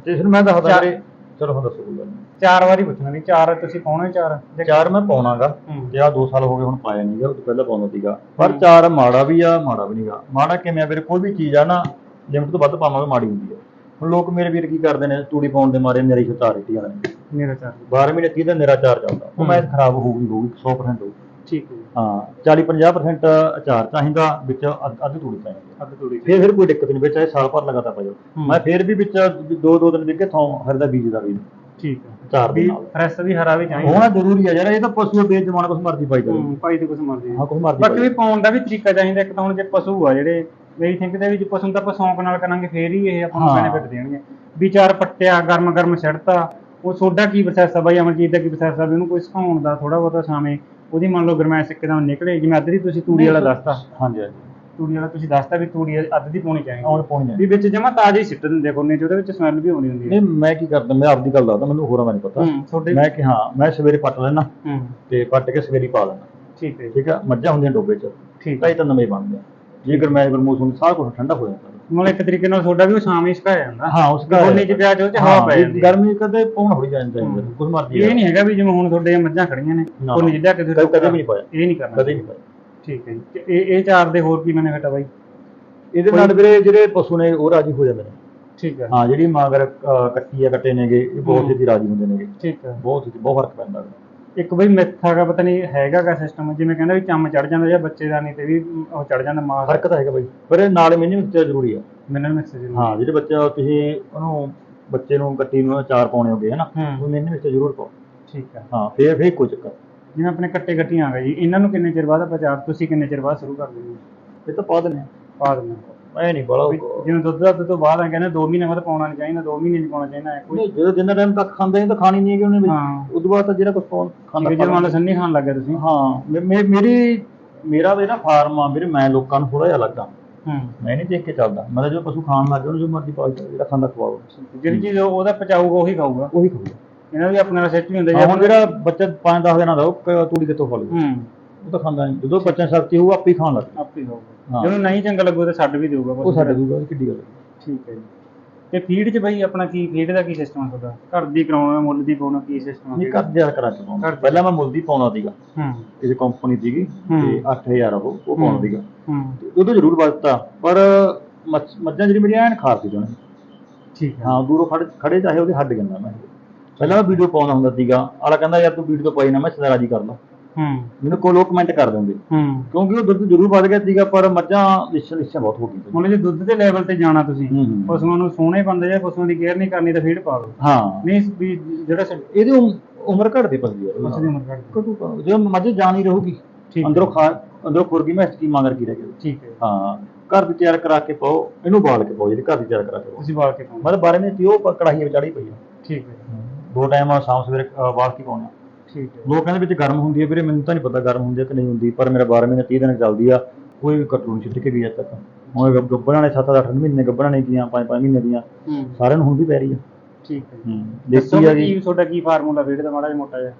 ਤੇ ਫਿਰ ਮੈਂ ਦੱਸਦਾ ਚਾਰ- ਚਲੋ ਹੁਣ ਦੱਸੋ ਕੋਈ ਗੱਲ ਨਹੀਂ। ਚਾਰ ਵਾਰੀ ਪੁੱਛਣਾ ਵੀ ਚਾਰ ਤੁਸੀਂ ਪਾਉਣੇ ਚਾਰ? ਜਾਂ- ਚਾਰ ਮੈਂ ਪਾਉਣਾਗਾ। ਹੂੰ। ਆ 2 ਸਾਲ ਹੋ ਗਏ ਹੁਣ ਪਾਇਆ ਨਹੀਂਗਾ ਉਹ ਤੋਂ ਪਹਿਲਾਂ ਪਾਉਂਦਾ ਸੀਗਾ। ਪਰ ਹੂੰ। ਚਾਰ ਮਾੜਾ ਵੀ ਆ ਮਾੜਾ ਵੀ ਨਹੀਂਗਾ ਮਾੜਾ ਕਿਵੇਂ ਆ ਵੀਰੇ ਕੋਈ ਵੀ ਚੀਜ਼ ਆ ਨਾ ਲਿਮਟ ਤੋਂ ਵੱਧ ਪਾਵਾਂਗੇ ਮਾੜੀ ਹੁੰਦੀ ਆ। ਹੁਣ ਲੋਕ ਮੇਰੇ ਵੀਰ ਕੀ ਕਰਦੇ ਨੇ ਤੂੜੀ ਪਾਉਣ ਦੇ ਮਾਰੇ ਨਿਰੀ ਚਾਰ ਇੱਟੀ ਜਾਂਦੇ ਨੇ। ਮੇਰਾ ਚਾਰ। 12 ਮਹੀਨੇ 30 ਦਿਨ ਨਿਰਾ ਚਾਰ ਚੱਲਦਾ। ਉਹ ਹੂੰ। ਮੈਂ ਖਰਾਬ ਹੋਊਗੀ ਹੋਊਗੀ 100% ਹੋਊ ਠੀਕ ਹੈ ਜੀ। ਹਾਂ 40 50% ਅਚਾਰ ਚਾਹੀਦਾ ਵਿੱਚ ਅੱਧ ਅੱਧ ਤੂੜੀ ਚਾਹੀਦੀ ਅੱਧ ਤੂੜੀ ਫਿਰ ਫਿਰ ਕੋਈ ਦਿੱਕਤ ਨਹੀਂ ਵਿੱਚ ਇਹ ਸਾਲ ਭਰ ਲਗਾਤਾਰ ਪਾ ਜਾਓ। ਮੈਂ ਫਿਰ ਵੀ ਵਿੱਚ ਦੋ ਦੋ ਦਿਨ ਵਿੱਗੇ ਥੋਂ ਹਰਦਾ ਬੀਜ ਦਾ ਵੀ। ਠੀਕ ਹੈ। ਅਚਾਰ ਦੇ ਵੀ ਨਾਲ। ਫਰੈਸ਼ ਵੀ ਹਰਾ ਵੀ ਚਾਹੀਦਾ। ਹੋਣਾ ਜ਼ਰੂਰੀ ਹੈ ਯਾਰ ਇਹ ਤਾਂ ਪਸ਼ੂ ਬੇਜਮਾਨ ਕੁਛ ਮਰਜ਼ੀ ਪਾਈ ਜਾਓ ਹੂੰ, ਭਾਈ ਤੇ ਕੁਝ ਮਰਜ਼ੀ ਹਾਂ ਕੁਛ ਮਰਜ਼ੀ ਬਾਕੀ ਵੀ ਪਾਉਣ ਦਾ ਵੀ ਤਰੀਕਾ ਚਾਹੀਦਾ ਇੱਕ ਤਾਂ ਹੁਣ ਜੇ ਪਸ਼ੂ ਆ ਜਿਹੜੇ ਮੇਰੀ ਥਿੰਕ ਦੇ ਵਿੱਚ ਪਸ਼ੂ ਨੂੰ ਤਾਂ ਆਪਾਂ ਸ਼ੌਂਕ ਨਾਲ ਕਰਾਂਗੇ ਫੇਰ ਹੀ ਇਹ ਆਪਾਂ ਨੂੰ ਹਾਂ। ਬੈਨੀਫਿਟ ਦੇਣਗੇ। ਵੀ ਚਾਰ ਪੱਟਿਆ ਗਰਮ ਗਰਮ ਛੱਡਤਾ ਉਹ ਸੋਡਾ ਕੀ ਪ੍ਰੋਸੈਸ ਆ ਬਾਈ ਅਮਰਜੀਤ ਦਾ ਕੀ ਪ੍ਰੋਸੈਸ ਆ ਵੀ ਉਹਨੂੰ ਕੋਈ ਸੁਕਾਉਣ ਦਾ ਥੋੜਾ ਬਹੁਤਾ ਸਾਵੇਂ ਉਹਦੀ ਮੰਨ ਲਓ ਗਰਮੈਸ਼ ਇੱਕਦਮ ਨਿਕਲੇ ਜਿਵੇਂ ਅੱਧ ਦੀ ਤੁਸੀਂ ਤੂੜੀ ਵਾਲਾ ਦੱਸਤਾ। ਹਾਂਜੀ ਹਾਂਜੀ। ਤੂੜੀ ਵਾਲਾ ਤੁਸੀਂ ਦੱਸਤਾ ਵੀ ਤੂੜੀ ਅੱਧ ਦੀ ਪਾਉਣੀ ਚਾਹੀਦੀ। ਆਉਣ ਪਾਉਣੀ ਵੀ ਵਿੱਚ ਜਮਾ ਤਾਜ਼ੀ ਸਿੱਟ ਦਿੰਦੇ ਕੋਨੇ ਚ ਉਹਦੇ ਵਿੱਚ ਸਮੈਲ ਵੀ ਆਉਣੀ ਹੁੰਦੀ ਹੈ। ਨਹੀਂ ਮੈਂ ਕੀ ਕਰਦਾ ਮੈਂ ਆਪਦੀ ਗੱਲ ਦੱਸਦਾ ਮੈਨੂੰ ਹੋਰਾਂ ਦਾ ਨਹੀਂ ਪਤਾ। ਹੂੰ ਮੈਂ ਕਿ ਹਾਂ ਮੈਂ ਸਵੇਰੇ ਪੱਟ ਲੈਣਾ ਹੂੰ। ਤੇ ਪੱਟ ਕੇ ਸਵੇਰੇ ਹੀ ਪਾ ਲੈਣਾ ਠੀਕ ਹੈ ਠੀਕ ਆ? ਮੱਝਾਂ ਹੁੰਦੀਆਂ ਡੋਬੇ 'ਚ। ਠੀਕ ਕਈ ਤਾਂ ਨਵੇਂ ਬਣਦੇ ਆ। ਜੇਕਰ ਮੈਂ ਗਰਮੂਸ ਨੂੰ ਸਾਰਾ ਕੁਝ ਠੰਡਾ ਹੋ ਜਾਂਦਾ ਮਤਲਬ ਇੱਕ ਤਰੀਕੇ ਨਾਲ ਸੋਡਾ ਵੀ ਉਹ ਸ਼ਾਮ ਹੀ ਸੁਕਾਇਆ ਜਾਂਦਾ। ਹਾਂ ਉਸ ਕੋਨੇ ਚ ਪਿਆ ਜੋ ਚ ਹਵਾ ਪੈ ਜਾਂਦੀ ਹੈ। ਗਰਮੀ ਕਦੇ ਪੌਣ ਹੋ ਜਾਂਦਾ ਹੈ ਹੂੰ। ਕੁਝ ਮਰਜ਼ੀ ਇਹ ਨਹੀਂ ਹੈਗਾ ਵੀ ਜਿਵੇਂ ਹੁਣ ਤੁਹਾਡੇ ਮੱਝਾਂ ਖੜੀਆਂ ਨੇ ਨਾ। ਕੋਨੇ ਜਿੱਦਾਂ ਕਿ ਕਦੇ ਕਦੇ ਵੀ ਨਹੀਂ ਪਾਇਆ। ਇਹ ਨਹੀਂ ਕਰਨਾ। ਕਦੇ ਨਹੀਂ ਪਾਇਆ। ਠੀਕ ਹੈ ਜੀ। ਇਹ ਇਹ ਚਾਰ ਦੇ ਹੋਰ ਕੀ ਬੈਨੀਫਿਟ ਆ ਬਾਈ? ਇਹਦੇ ਨਾਲ ਵੀਰੇ ਜਿਹੜੇ ਪਸ਼ੂ ਨੇ ਉਹ ਰਾਜੀ ਹੋ ਜਾਂਦੇ ਨੇ। ਠੀਕ ਹੈ। ਹਾਂ ਜਿਹੜੀ ਮਾਗਰ ਅਹ, ਕੱਟੀ ਆ ਕੱਟੇ ਨੇਗੇ ਇਹ ਬਹੁਤ ਹੂੰ। ਛੇਤੀ ਰਾਜੀ ਹੁੰਦੇ ਨੇਗੇ। ਠੀਕ ਹੈ। ਬਹੁਤ ਬਹੁਤ ਫ਼ਰਕ ਪੈਂਦਾ। ਹੈਗਾ। ਇੱਕ ਬਈ ਮਿੱਥ ਹੈਗਾ ਪਤਾ ਨਹੀਂ ਹੈਗਾ ਕਾ ਸਿਸਟਮ ਜਿਵੇਂ ਕਹਿੰਦਾ ਵੀ ਚੰਮ ਚੜ ਜਾਂਦਾ ਜਾਂ ਬੱਚੇਦਾਨੀ ਤੇ ਵੀ ਉਹ ਚੜ ਜਾਂਦਾ ਮਾਸ। ਫ਼ਰਕ ਤਾਂ ਹੈਗਾ ਬਾਈ ਪਰ ਇਹ ਨਾਲ ਮਿਨੀ ਮਿਕਸਚਰ ਜ਼ਰੂਰੀ ਆ। ਮਿਨਰਲ ਮਿਕਸ ਜੀ ਹਾਂ ਜਿਹੜੇ ਬੱਚਾ ਤੁਸੀਂ ਉਹਨੂੰ ਬੱਚੇ ਨੂੰ ਕੱਟੀ ਨੂੰ ਅਚਾਰ ਪਾਉਣੇ ਹੋਗੇ ਹਨਾ? ਉਹ ਮਿਨੀ ਮਿਕਸਚਰ ਜ਼ਰੂਰ ਪਾਓ। ਠੀਕ ਹੈ ਹਾਂ ਫੇਰ ਫੇਰ ਕੋਈ ਚੱਕਰ ਜਿਵੇਂ ਆਪਣੇ ਕੱਟੇ ਕੱਟੀਆਂ ਆ ਗਏ ਜੀ ਇਹਨਾਂ ਨੂੰ ਕਿੰਨੇ ਚਿਰ ਬਾਅਦ ਆਪਾਂ ਚਾਰ ਤੁਸੀਂ ਕਿੰਨੇ ਚਿਰ ਬਾਅਦ ਸ਼ੁਰੂ ਕਰ ਦਿੰਦੇ ਹੋ? ਇਹ ਤਾਂ ਪਾ ਦਿੰਦੇ ਪਾ ਦਿੰਦੇ ਐ ਨਹੀਂ ਬੜਾ ਜਿਵੇਂ ਦੁੱਧ ਦਾ ਤੋਂ ਬਾਅਦ ਆ ਕਹਿੰਦੇ 2 ਮਹੀਨੇ ਬਾਅਦ ਪਾਉਣਾ ਨਹੀਂ ਚਾਹੀਦਾ 2 ਮਹੀਨੇ ਨਹੀਂ ਪਾਉਣਾ ਚਾਹੀਦਾ ਹੈ ਕੋਈ ਨਹੀਂ ਜਦੋਂ ਜਿੰਨਾ ਟਾਈਮ ਤੱਕ ਖਾਂਦੇ ਨਹੀਂ ਤਾਂ ਖਾਣੀ ਨਹੀਂ ਹੈਗੀ ਉਹਨੇ ਵੀ। ਹਾਂ। ਉਦੋਂ ਬਾਅਦ ਤਾਂ ਜਿਹੜਾ ਕੁਝ ਪਾਉਣ ਖਾਂਦਾ ਜੇ ਮੰਨ ਲਓ ਸੰਨੀ ਖਾਣ ਲੱਗੇ ਤੁਸੀਂ। ਹਾਂ ਮੇ- ਮੇ- ਮੇਰੀ ਮੇਰਾ ਵੀ ਨਾ ਫਾਰਮ ਆ ਵੀਰੇ ਮੈਂ ਲੋਕਾਂ ਨੂੰ ਥੋੜਾ ਜਿਹਾ ਲੱਗਾ ਹੂੰ। ਮੈਂ ਨਹੀਂ ਦੇਖ ਕੇ ਚੱਲਦਾ। ਮਤਲਬ ਜੋ ਪਸ਼ੂ ਖਾਣ ਲੱਗ ਗਿਆ ਉਹਨੂੰ ਜੋ ਮਰਜ਼ੀ ਪਾ ਦਿਓ, ਜਿਹੜਾ ਖਾਂਦਾ ਖਵਾਓ। ਜਿਹੜੀ ਚੀਜ਼ ਉਹ- ਉਹਦਾ ਪਚਾਊਗਾ ਉਹੀ ਖਾਊਗਾ। ਉਹੀ ਖਾਊਗਾ। ਇਹਨਾਂ ਵੀ ਆਪਣੇ ਨਾਲ ਸੈੱਟ ਨਹੀਂ ਹੁੰਦਾ ਹੁਣ ਜਿਹੜਾ ਬੱਚਾ 5-10 ਦਿਨਾਂ ਦਾ ਉਹ ਤੂੜੀ ਕਿੱਥੋਂ ਖਾ ਹੂੰ। ਉਹ ਤਾਂ ਖਾਂਦਾ ਨਹੀਂ। ਜਦੋਂ ਬੱਚਾ ਸ਼ਕਤੀ ਹੋਊ ਆਪੇ ਹੀ ਖਾਣ ਲੱਗ। ਆਪੇ ਹੋਊਗਾ। ਹਾਂ। ਜਿਹਨੂੰ ਨਹੀਂ ਚੰਗਾ ਲੱਗੂ ਤਾਂ ਛੱਡ ਵੀ ਦੇਊਗਾ ਉਹ ਛੱਡ ਦੂਗਾ ਕਿੱਡੀ ਗੱਲ ਹੈ। ਠੀਕ ਹੈ ਜੀ। ਤੇ ਫੀਡ 'ਚ ਬਈ ਆਪਣਾ ਕੀ ਫੀਡ ਦਾ ਕੀ ਸਿਸਟਮ ਹੈ ਤੁਹਾਡਾ? ਘਰ ਦੀ ਕਰਾਉਣਾ ਮੁੱਲ ਦੀ ਪਾਉਣਾ ਕੀ ਸਿਸਟਮ ਨਹੀਂ ਹੈ ਕਰ ਜ਼ਿਆਦਾ ਕਰਾ ਕੇ ਘਰ ਦੀ। ਪਹਿਲਾਂ ਮੈਂ ਮੁੱਲ ਦੀ ਪਾਉਂਦਾ ਸੀਗਾ। ਹੂੰ। ਕਿਸੇ ਕੰਪਨੀ ਸੀਗੀ ਹੂੰ। ਤੇ 8000 ਉਹ ਉਹ ਪਾਉਂਦਾ ਸੀਗਾ। ਹੂੰ। ਤੇ ਉਦੋਂ ਜ਼ਰੂਰ ਵਰਤਤਾ ਪਰ ਮੱਝ- ਮੱਝਾਂ ਜਿਹੜੀ ਮੇਰੀਆਂ ਐਨ ਖਾਰਤੀ ਜਾਣ। ਠੀਕ ਹੈ। ਹਾਂ ਦੂਰੋਂ ਖੜੇ ਖੜੇ ਚਾਹੇ ਉਹਦੇ ਹੱਡ ਜਾਂਦਾ ਮੈਂ। ਪਹਿਲਾਂ ਮੈਂ ਵੀਡੀਓ ਪਾਉਂਦਾ ਹੁੰਦਾ ਸੀਗਾ ਆਲਾ ਕਹਿੰਦਾ ਯਾਰ ਤੂੰ ਵੀਡੀਓ ਪਾਈ ਨਾ ਮੈਂ ਸਦਾ ਰਾਜੀ ਕਰ ਲਾਂ। ਮੈਨੂੰ ਕੋਈ ਲੋਕ ਕਮੈਂਟ ਕਰ ਦਿੰਦੇ। ਹੂੰ। ਕਿਉਂਕਿ ਉਹ ਦੁੱਧ ਜ਼ਰੂਰ ਵੱਧ ਗਿਆ ਸੀਗਾ ਪਰ ਮੱਝਾਂ ਲਿਸ਼ਾਂ ਲਿਸ਼ਾਂ ਬਹੁਤ ਹੋ ਗਈ ਸੀ। ਹੁਣ ਜੇ ਦੁੱਧ ਦੇ ਲੈਵਲ ਤੇ ਜਾਣਾ ਤੁਸੀਂ ਹੂੰ, ਹੂੰ। ਪਸ਼ੂਆਂ ਨੂੰ ਸੋਹਣੇ ਬੰਦੇ ਜਾਂ ਪਸ਼ੂਆਂ ਦੀ ਕੇਅਰ ਨਹੀਂ ਕਰਨੀ ਤਾਂ ਫੀਡ ਪਾ ਦਿਓ। ਹਾਂ। ਨਹੀਂ ਵੀ ਜਿਹੜਾ ਇਹਦੀ ਉਮ- ਉਮਰ ਘਟਦੀ ਪਈ ਯਾਰ ਪਸ਼ੂ ਦੀ ਉਮਰ ਘੱਟ ਜੇ ਮੱਝ ਜਾਣ ਹੀ ਰਹੂਗੀ ਹੈ। ਅੰਦਰੋਂ ਖਾ ਅੰਦਰੋਂ ਖੁਰਗੀ ਮੈਂ ਕੀ ਮੰਗ ਰੱਖੀ ਰਹਿ ਠੀਕ ਹੈ। ਹਾਂ। ਘਰ ਦੀ ਤਿਆਰ ਕਰਾ ਕੇ ਪਾਓ ਇਹਨੂੰ ਬਾਲ ਕੇ ਪਾਓ ਜਿਹੜੀ ਘਰ ਦੀ ਤਿਆਰ ਕਰਾ ਕੇ ਪਾਓ। ਤੁਸੀਂ ਬਾਲ ਕੇ ਪਾਓ। ਮਤਲਬ ਬਾਰੇ ਨੇ ਉਹ ਪ- ਕੜਾਹੀ ਵਿੱਚ ਚੜੀ ਪਈ ਆ ਠੀਕ ਹੈ। ਦੋ ਟਾਈਮ ਸ਼ਾਮ ਸਵੇਰੇ ਬਾਲ ਕੇ ਪਾਉਣਾ ਠੀਕ ਹੈ। ਲੋਕ ਵਿੱਚ ਗਰਮ ਹੁੰਦੀ ਹੈ ਵੀਰੇ ਮੈਨੂੰ ਤਾਂ ਨਹੀਂ ਪਤਾ ਗਰਮ ਹੁੰਦੀ ਹੈ ਕਿ ਨਹੀਂ ਹੁੰਦੀ ਪਰ ਮੇਰਾ 12 ਮਹੀਨੇ 30 ਦਿਨ ਚੱਲਦੀ ਆ ਕੋਈ ਵੀ ਕਟਰੂ ਨਹੀਂ ਛਿੱਟ ਕੇ ਅੱਜ ਤੱਕ। ਹੁਣ ਗੱਬ- ਗੱਭਣਾਂ ਨੇ 7-8 ਮਹੀਨੇ ਗੱਭਣਾਂ ਨੇ ਕੀਆਂ 5-5 ਮਹੀਨੇ ਦੀਆਂ ਹੂੰ। ਸਾਰਿਆਂ ਨੂੰ ਹੁਣ ਵੀ ਪੈ ਰਹੀ ਆ। ਠੀਕ ਹੈ। ਹੂੰ ਦੱਸੋ ਆ ਜੀ ਕੀ ਤੁਹਾਡਾ ਕੀ ਫਾਰਮੂਲਾ ਫੀਡ ਦਾ ਮਾੜਾ ਜਿਹਾ ਮੋਟਾ ਜਿਹਾ।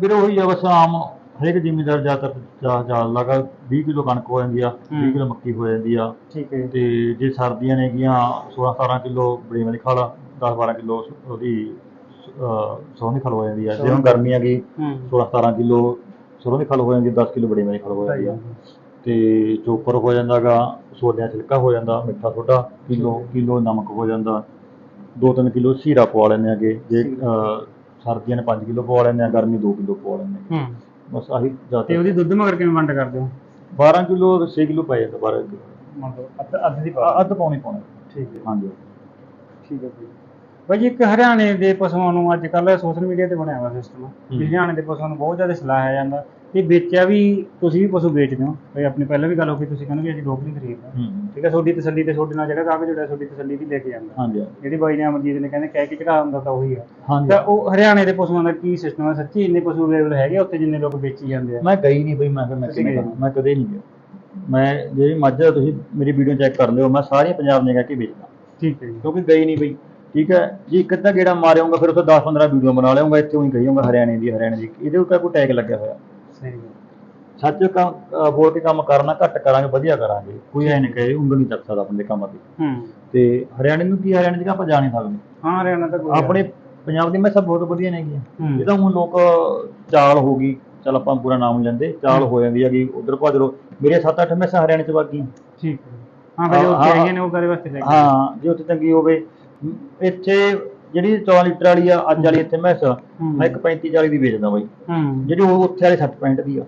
ਵੀਰੇ ਉਹੀ ਆ ਬਸ ਆਮ ਹਰੇਕ ਜ਼ਿਮੀਦਾਰ ਜ਼ਿਆਦਾਤਰ ਚਾਹ ਚਾਹ ਲਗਾ 20 ਕਿਲੋ ਕਣਕ ਹੋ ਜਾਂਦੀ ਆ 20 ਕਿਲੋ ਮੱਕੀ ਹੋ ਜਾਂਦੀ ਆ। ਠੀਕ ਹੈ। ਤੇ ਜੇ ਸਰਦੀਆਂ ਨੇ ਗੀਆਂ 16-17 ਕਿਲੋ ਬੜੀ ਵਾਲੀ ਖਾਲਾ 10-12 ਕਿਲੋ ਉਹਦੀ ਸਰੋਂ ਦੀ ਖਲ ਹੋ ਜਾਂਦੀ ਆ। ਜੇ ਹੁਣ ਗਰਮੀ ਆ ਗਈ ਹੂੰ। 16-17 ਕਿਲੋ ਸਰੋਂ ਦੀ ਖਲ ਹੋ ਜਾਂਦੀ ਆ 10 ਕਿਲੋ ਬੜੀ ਵਾਲੀ ਖਲ ਹੋ ਜਾਂਦੀ ਆ। ਤੇ ਚੋਪਰ ਹੋ ਜਾਂਦਾਗਾ ਸੋਲਿਆਂ ਛਿਲਕਾ ਹੋ ਜਾਂਦਾ ਮਿੱਠਾ ਥੋੜਾ ਕਿਲੋ ਕਿਲੋ ਨਮਕ ਹੋ ਜਾਂਦਾ। 2-3 ਕਿਲੋ ਸੀਰਾ ਪਵਾ ਲੈਂਦੇ ਆਗੇ ਜੇ ਸਰਦੀਆਂ ਨੇ 5 ਕਿਲੋ ਪਵਾ ਲੈਂਦੇ ਆ ਗਰਮੀ 2 ਕਿਲੋ ਪਵਾ ਲੈਂਦੇ ਹੂੰ। ਬਸ ਆਹੀ ਤੇ ਜ਼ਿਆਦਾ ਉਹਦੀ ਦੁੱਧ ਮਗਰ ਕਿਵੇਂ ਵੰਡ ਕਰਦੇ ਹੋ? 12 ਕਿਲੋ 6 ਕਿਲੋ ਪੈ ਜਾਂਦਾ 12 ਕਿਲੋ। ਮੰਨ ਲਓ ਅੱਧ ਅੱਧ ਦੀ ਅੱਧ ਪਾਉਣੀ ਪਾਉਣੀ ਠੀਕ ਹੈ। ਹਾਂਜੀ। ਠੀਕ ਹੈ ਜੀ। ਬਾਈ ਜੀ, ਇੱਕ ਹਰਿਆਣੇ ਦੇ ਪਸ਼ੂਆਂ ਨੂੰ ਅੱਜ ਕੱਲ੍ਹ ਸੋਸ਼ਲ ਮੀਡੀਆ ਤੇ ਬਣਿਆ ਹੋਇਆ ਸਿਸਟਮ ਵੀ ਹਰਿਆਣੇ ਦੇ ਪਸ਼ੂਆਂ ਨੂੰ ਬਹੁਤ ਜ਼ਿਆਦਾ ਸਲਾਹਿਆ ਜਾਂਦਾ। ਤੇ ਵੇਚਿਆ ਵੀ ਤੁਸੀਂ ਵੀ ਪਸ਼ੂ ਵੇਚਦੇ ਹੋ। ਬਈ ਆਪਣੀ ਪਹਿਲਾਂ ਵੀ ਗੱਲ ਹੋ ਗਈ ਤੁਸੀਂ ਕਹਿੰਦੇ ਵੀ ਅਸੀਂ ਲੋਕਲੀ ਖਰੀਦਦੇ। ਹਾਂ। ਹੂੰ ਠੀਕ ਹੈ ਤੁਹਾਡੀ ਤਸੱਲੀ ਤੇ ਤੁਹਾਡੇ ਨਾਲ ਜਿਹੜਾ ਕਾਗਜ਼ ਜੁੜਿਆ ਤੁਹਾਡੀ ਤਸੱਲੀ ਵੀ ਲੈ ਕੇ ਜਾਂਦਾ। ਹਾਂਜੀ ਜਿਹੜੀ ਬਾਈ ਨੇ ਅਮਰਜੀਤ ਨੇ ਕਹਿੰਦੇ ਕਹਿ ਕੇ ਚੜਾ ਹੁੰਦਾ ਤਾਂ ਉਹੀ ਆ। ਤਾਂ ਉਹ ਹਰਿਆਣੇ ਦੇ ਪਸ਼ੂਆਂ ਦਾ ਕੀ ਸਿਸਟਮ ਹੈ ਸੱਚੀ ਇੰਨੇ ਪਸ਼ੂ ਅਵੇਲੇਬਲ ਹੈਗੇ ਉੱਥੇ ਜਿੰਨੇ ਲੋਕ ਵੇਚੀ ਜਾਂਦੇ ਆ? ਮੈਂ ਗਈ ਨਹੀਂ ਬਈ ਮੈਂ ਫਿਰ ਮੈਂ ਕਿਵੇਂ? ਮੈਂ ਕਦੇ ਨਹੀਂ ਗਿਆ। ਮੈਂ ਜਿਹੜੀ ਮੱਝ ਤੁਸੀਂ ਮੇਰੀ ਵੀਡੀਓ ਚੈੱਕ ਕਰ ਲਿਓ। ਮੈਂ ਸਾਰੀਆਂ ਪੰਜਾਬ ਦੀਆਂ ਕਹਿ ਕੇ ਵੇਚਦਾ। ਠੀਕ ਹੈ ਜੀ। ਕਿਉਂਕਿ ਗਈ ਨਹੀਂ ਬਈ। ਠੀਕ ਹੈ? ਜੀ ਇੱਕ ਅੱਧਾ ਗੇੜਾ ਮਾਰਿਆਉਂਗਾ ਫਿਰ ਉੱਥੇ 10 15 ਵੀਡੀਓ ਬਣਾ ਲਿਆਉਂਗਾ ਇੱਥੇ ਉਹੀ ਕਹੀਉਂਗਾ ਹਰਿਆਣੇ ਦੀ ਹਰਿਆਣੇ ਦੀ। ਇਹਦੇ ਉੱਤੇ ਕੋਈ ਟੈਗ ਲੱਗਿਆ ਹੋਇਆ। ਸਹੀ ਸੱਚ ਕੰਮ ਬੋਲ ਕੇ ਕੰਮ ਕਰਨਾ ਘੱਟ ਕਰਾਂਗੇ ਵਧੀਆ ਕਰਾਂਗੇ। ਕੋਈ ਐ ਨਹੀਂ ਕਹੇ ਉਂਗਲ ਨਹੀਂ ਚੱਕ ਸਕਦਾ ਆਪਣੇ ਕੰਮ ਤੇ ਹੂੰ। ਤੇ ਹਰਿਆਣੇ ਨੂੰ ਕੀ ਹਰਿਆਣੇ ਦੀ ਆਪਾਂ ਜਾ ਨਹੀਂ ਸਕਦੇ। ਹਾਂ ਹਰਿਆਣਾ ਤਾਂ ਕੋਈ ਆਪਣੇ ਪੰਜਾਬ ਦੀ ਮੈਸਾਂ ਬਹੁਤ ਵਧੀਆ ਨੇਗੀਆਂ ਹੂੰ। ਇਹ ਤਾਂ ਹੁਣ ਲੋਕ ਚਾਲ ਹੋ ਗਈ। ਚਲ ਆਪਾਂ ਪੂਰਾ ਨਾਮ ਲੈਂਦੇ। ਚਾਲ ਹੋ। ਜਾਂਦੀ ਹੈਗੀ ਉਧਰ ਭੱਜ ਲੋ ਮੇਰੇ 7-8 ਮੈਸਾਂ ਹਰਿਆਣੇ ਚ ਵਗ ਗਈਆਂ। ਠੀਕ ਹੈ। ਹਾਂ ਫਿਰ ਜੋ ਹਾਂ, ਉੱਥੇ ਆਈਆਂ ਨੇ ਉਹ ਕਰੇ ਵਾਸਤੇ ਕੇ ਹਾਂ ਜੇ ਉੱਥੇ ਚੰਗੀ ਹੋਵੇ ਇੱਥੇ ਜਿਹੜੀ 14 ਲੀਟਰ ਵਾਲੀ ਆ ਅੱਜ ਵਾਲੀ ਇੱਥੇ ਮੈਸ ਹੂੰ। ਮੈਂ ਇੱਕ 35 40 ਦੀ ਵੇਚਦਾ ਬਾਈ। ਹੂੰ। ਜਿਹੜੀ ਉਹ ਉੱਥੇ ਵਾਲੇ 60 65 ਦੀ ਆ।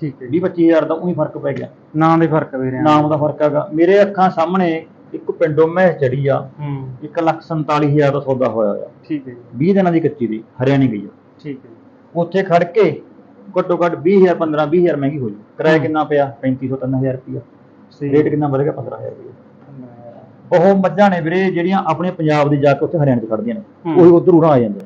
ਠੀਕ ਹੈ ਜੀ। 20 25000 ਦਾ ਉਹੀ ਫ਼ਰਕ ਪੈ ਗਿਆ। ਨਾਂ ਦੇ ਫ਼ਰਕ ਵੇ ਰਿਹਾ ਨਾਮ ਦਾ ਫ਼ਰਕ ਹੈਗਾ। ਮੇਰੇ ਅੱਖਾਂ ਸਾਹਮਣੇ ਇੱਕ ਪਿੰਡੋਂ ਮੈਸ ਚੜੀ ਆ। ਹੂੰ। 147000 ਦਾ ਸੌਦਾ ਹੋਇਆ ਹੋਇਆ। ਠੀਕ ਹੈ ਜੀ। 20 ਦਿਨਾਂ ਦੀ ਕੱਚੀ ਦੀ ਹਰਿਆਣੇ ਗਈ ਆ। ਠੀਕ ਹੈ ਜੀ। ਉੱਥੇ ਖੜ ਕੇ ਘੱਟੋ ਘੱਟ 20000 15 20000 ਮਹਿੰਗੀ ਹੋਈ। ਕਿਰਾਇਆ ਹੂੰ। ਕਿੰਨਾ ਪਿਆ? 3500 3000 ਰੁਪਇਆ। ਸਹੀ। ਰੇਟ ਕਿੰਨਾ ਵਧ ਗਿਆ? 15000 ਰੁਪਇਆ। ਉਹ ਮੱਝਾਂ ਨੇ ਵੀਰੇ ਜਿਹੜੀਆਂ ਆਪਣੇ ਪੰਜਾਬ ਦੀ ਜਾ ਕੇ ਉੱਥੇ ਹਰਿਆਣੇ 'ਚ ਖੜਦੀਆਂ ਨੇ। ਉਹੀ ਉਧਰ ਉਰਾਂ ਆ ਜਾਂਦੇ।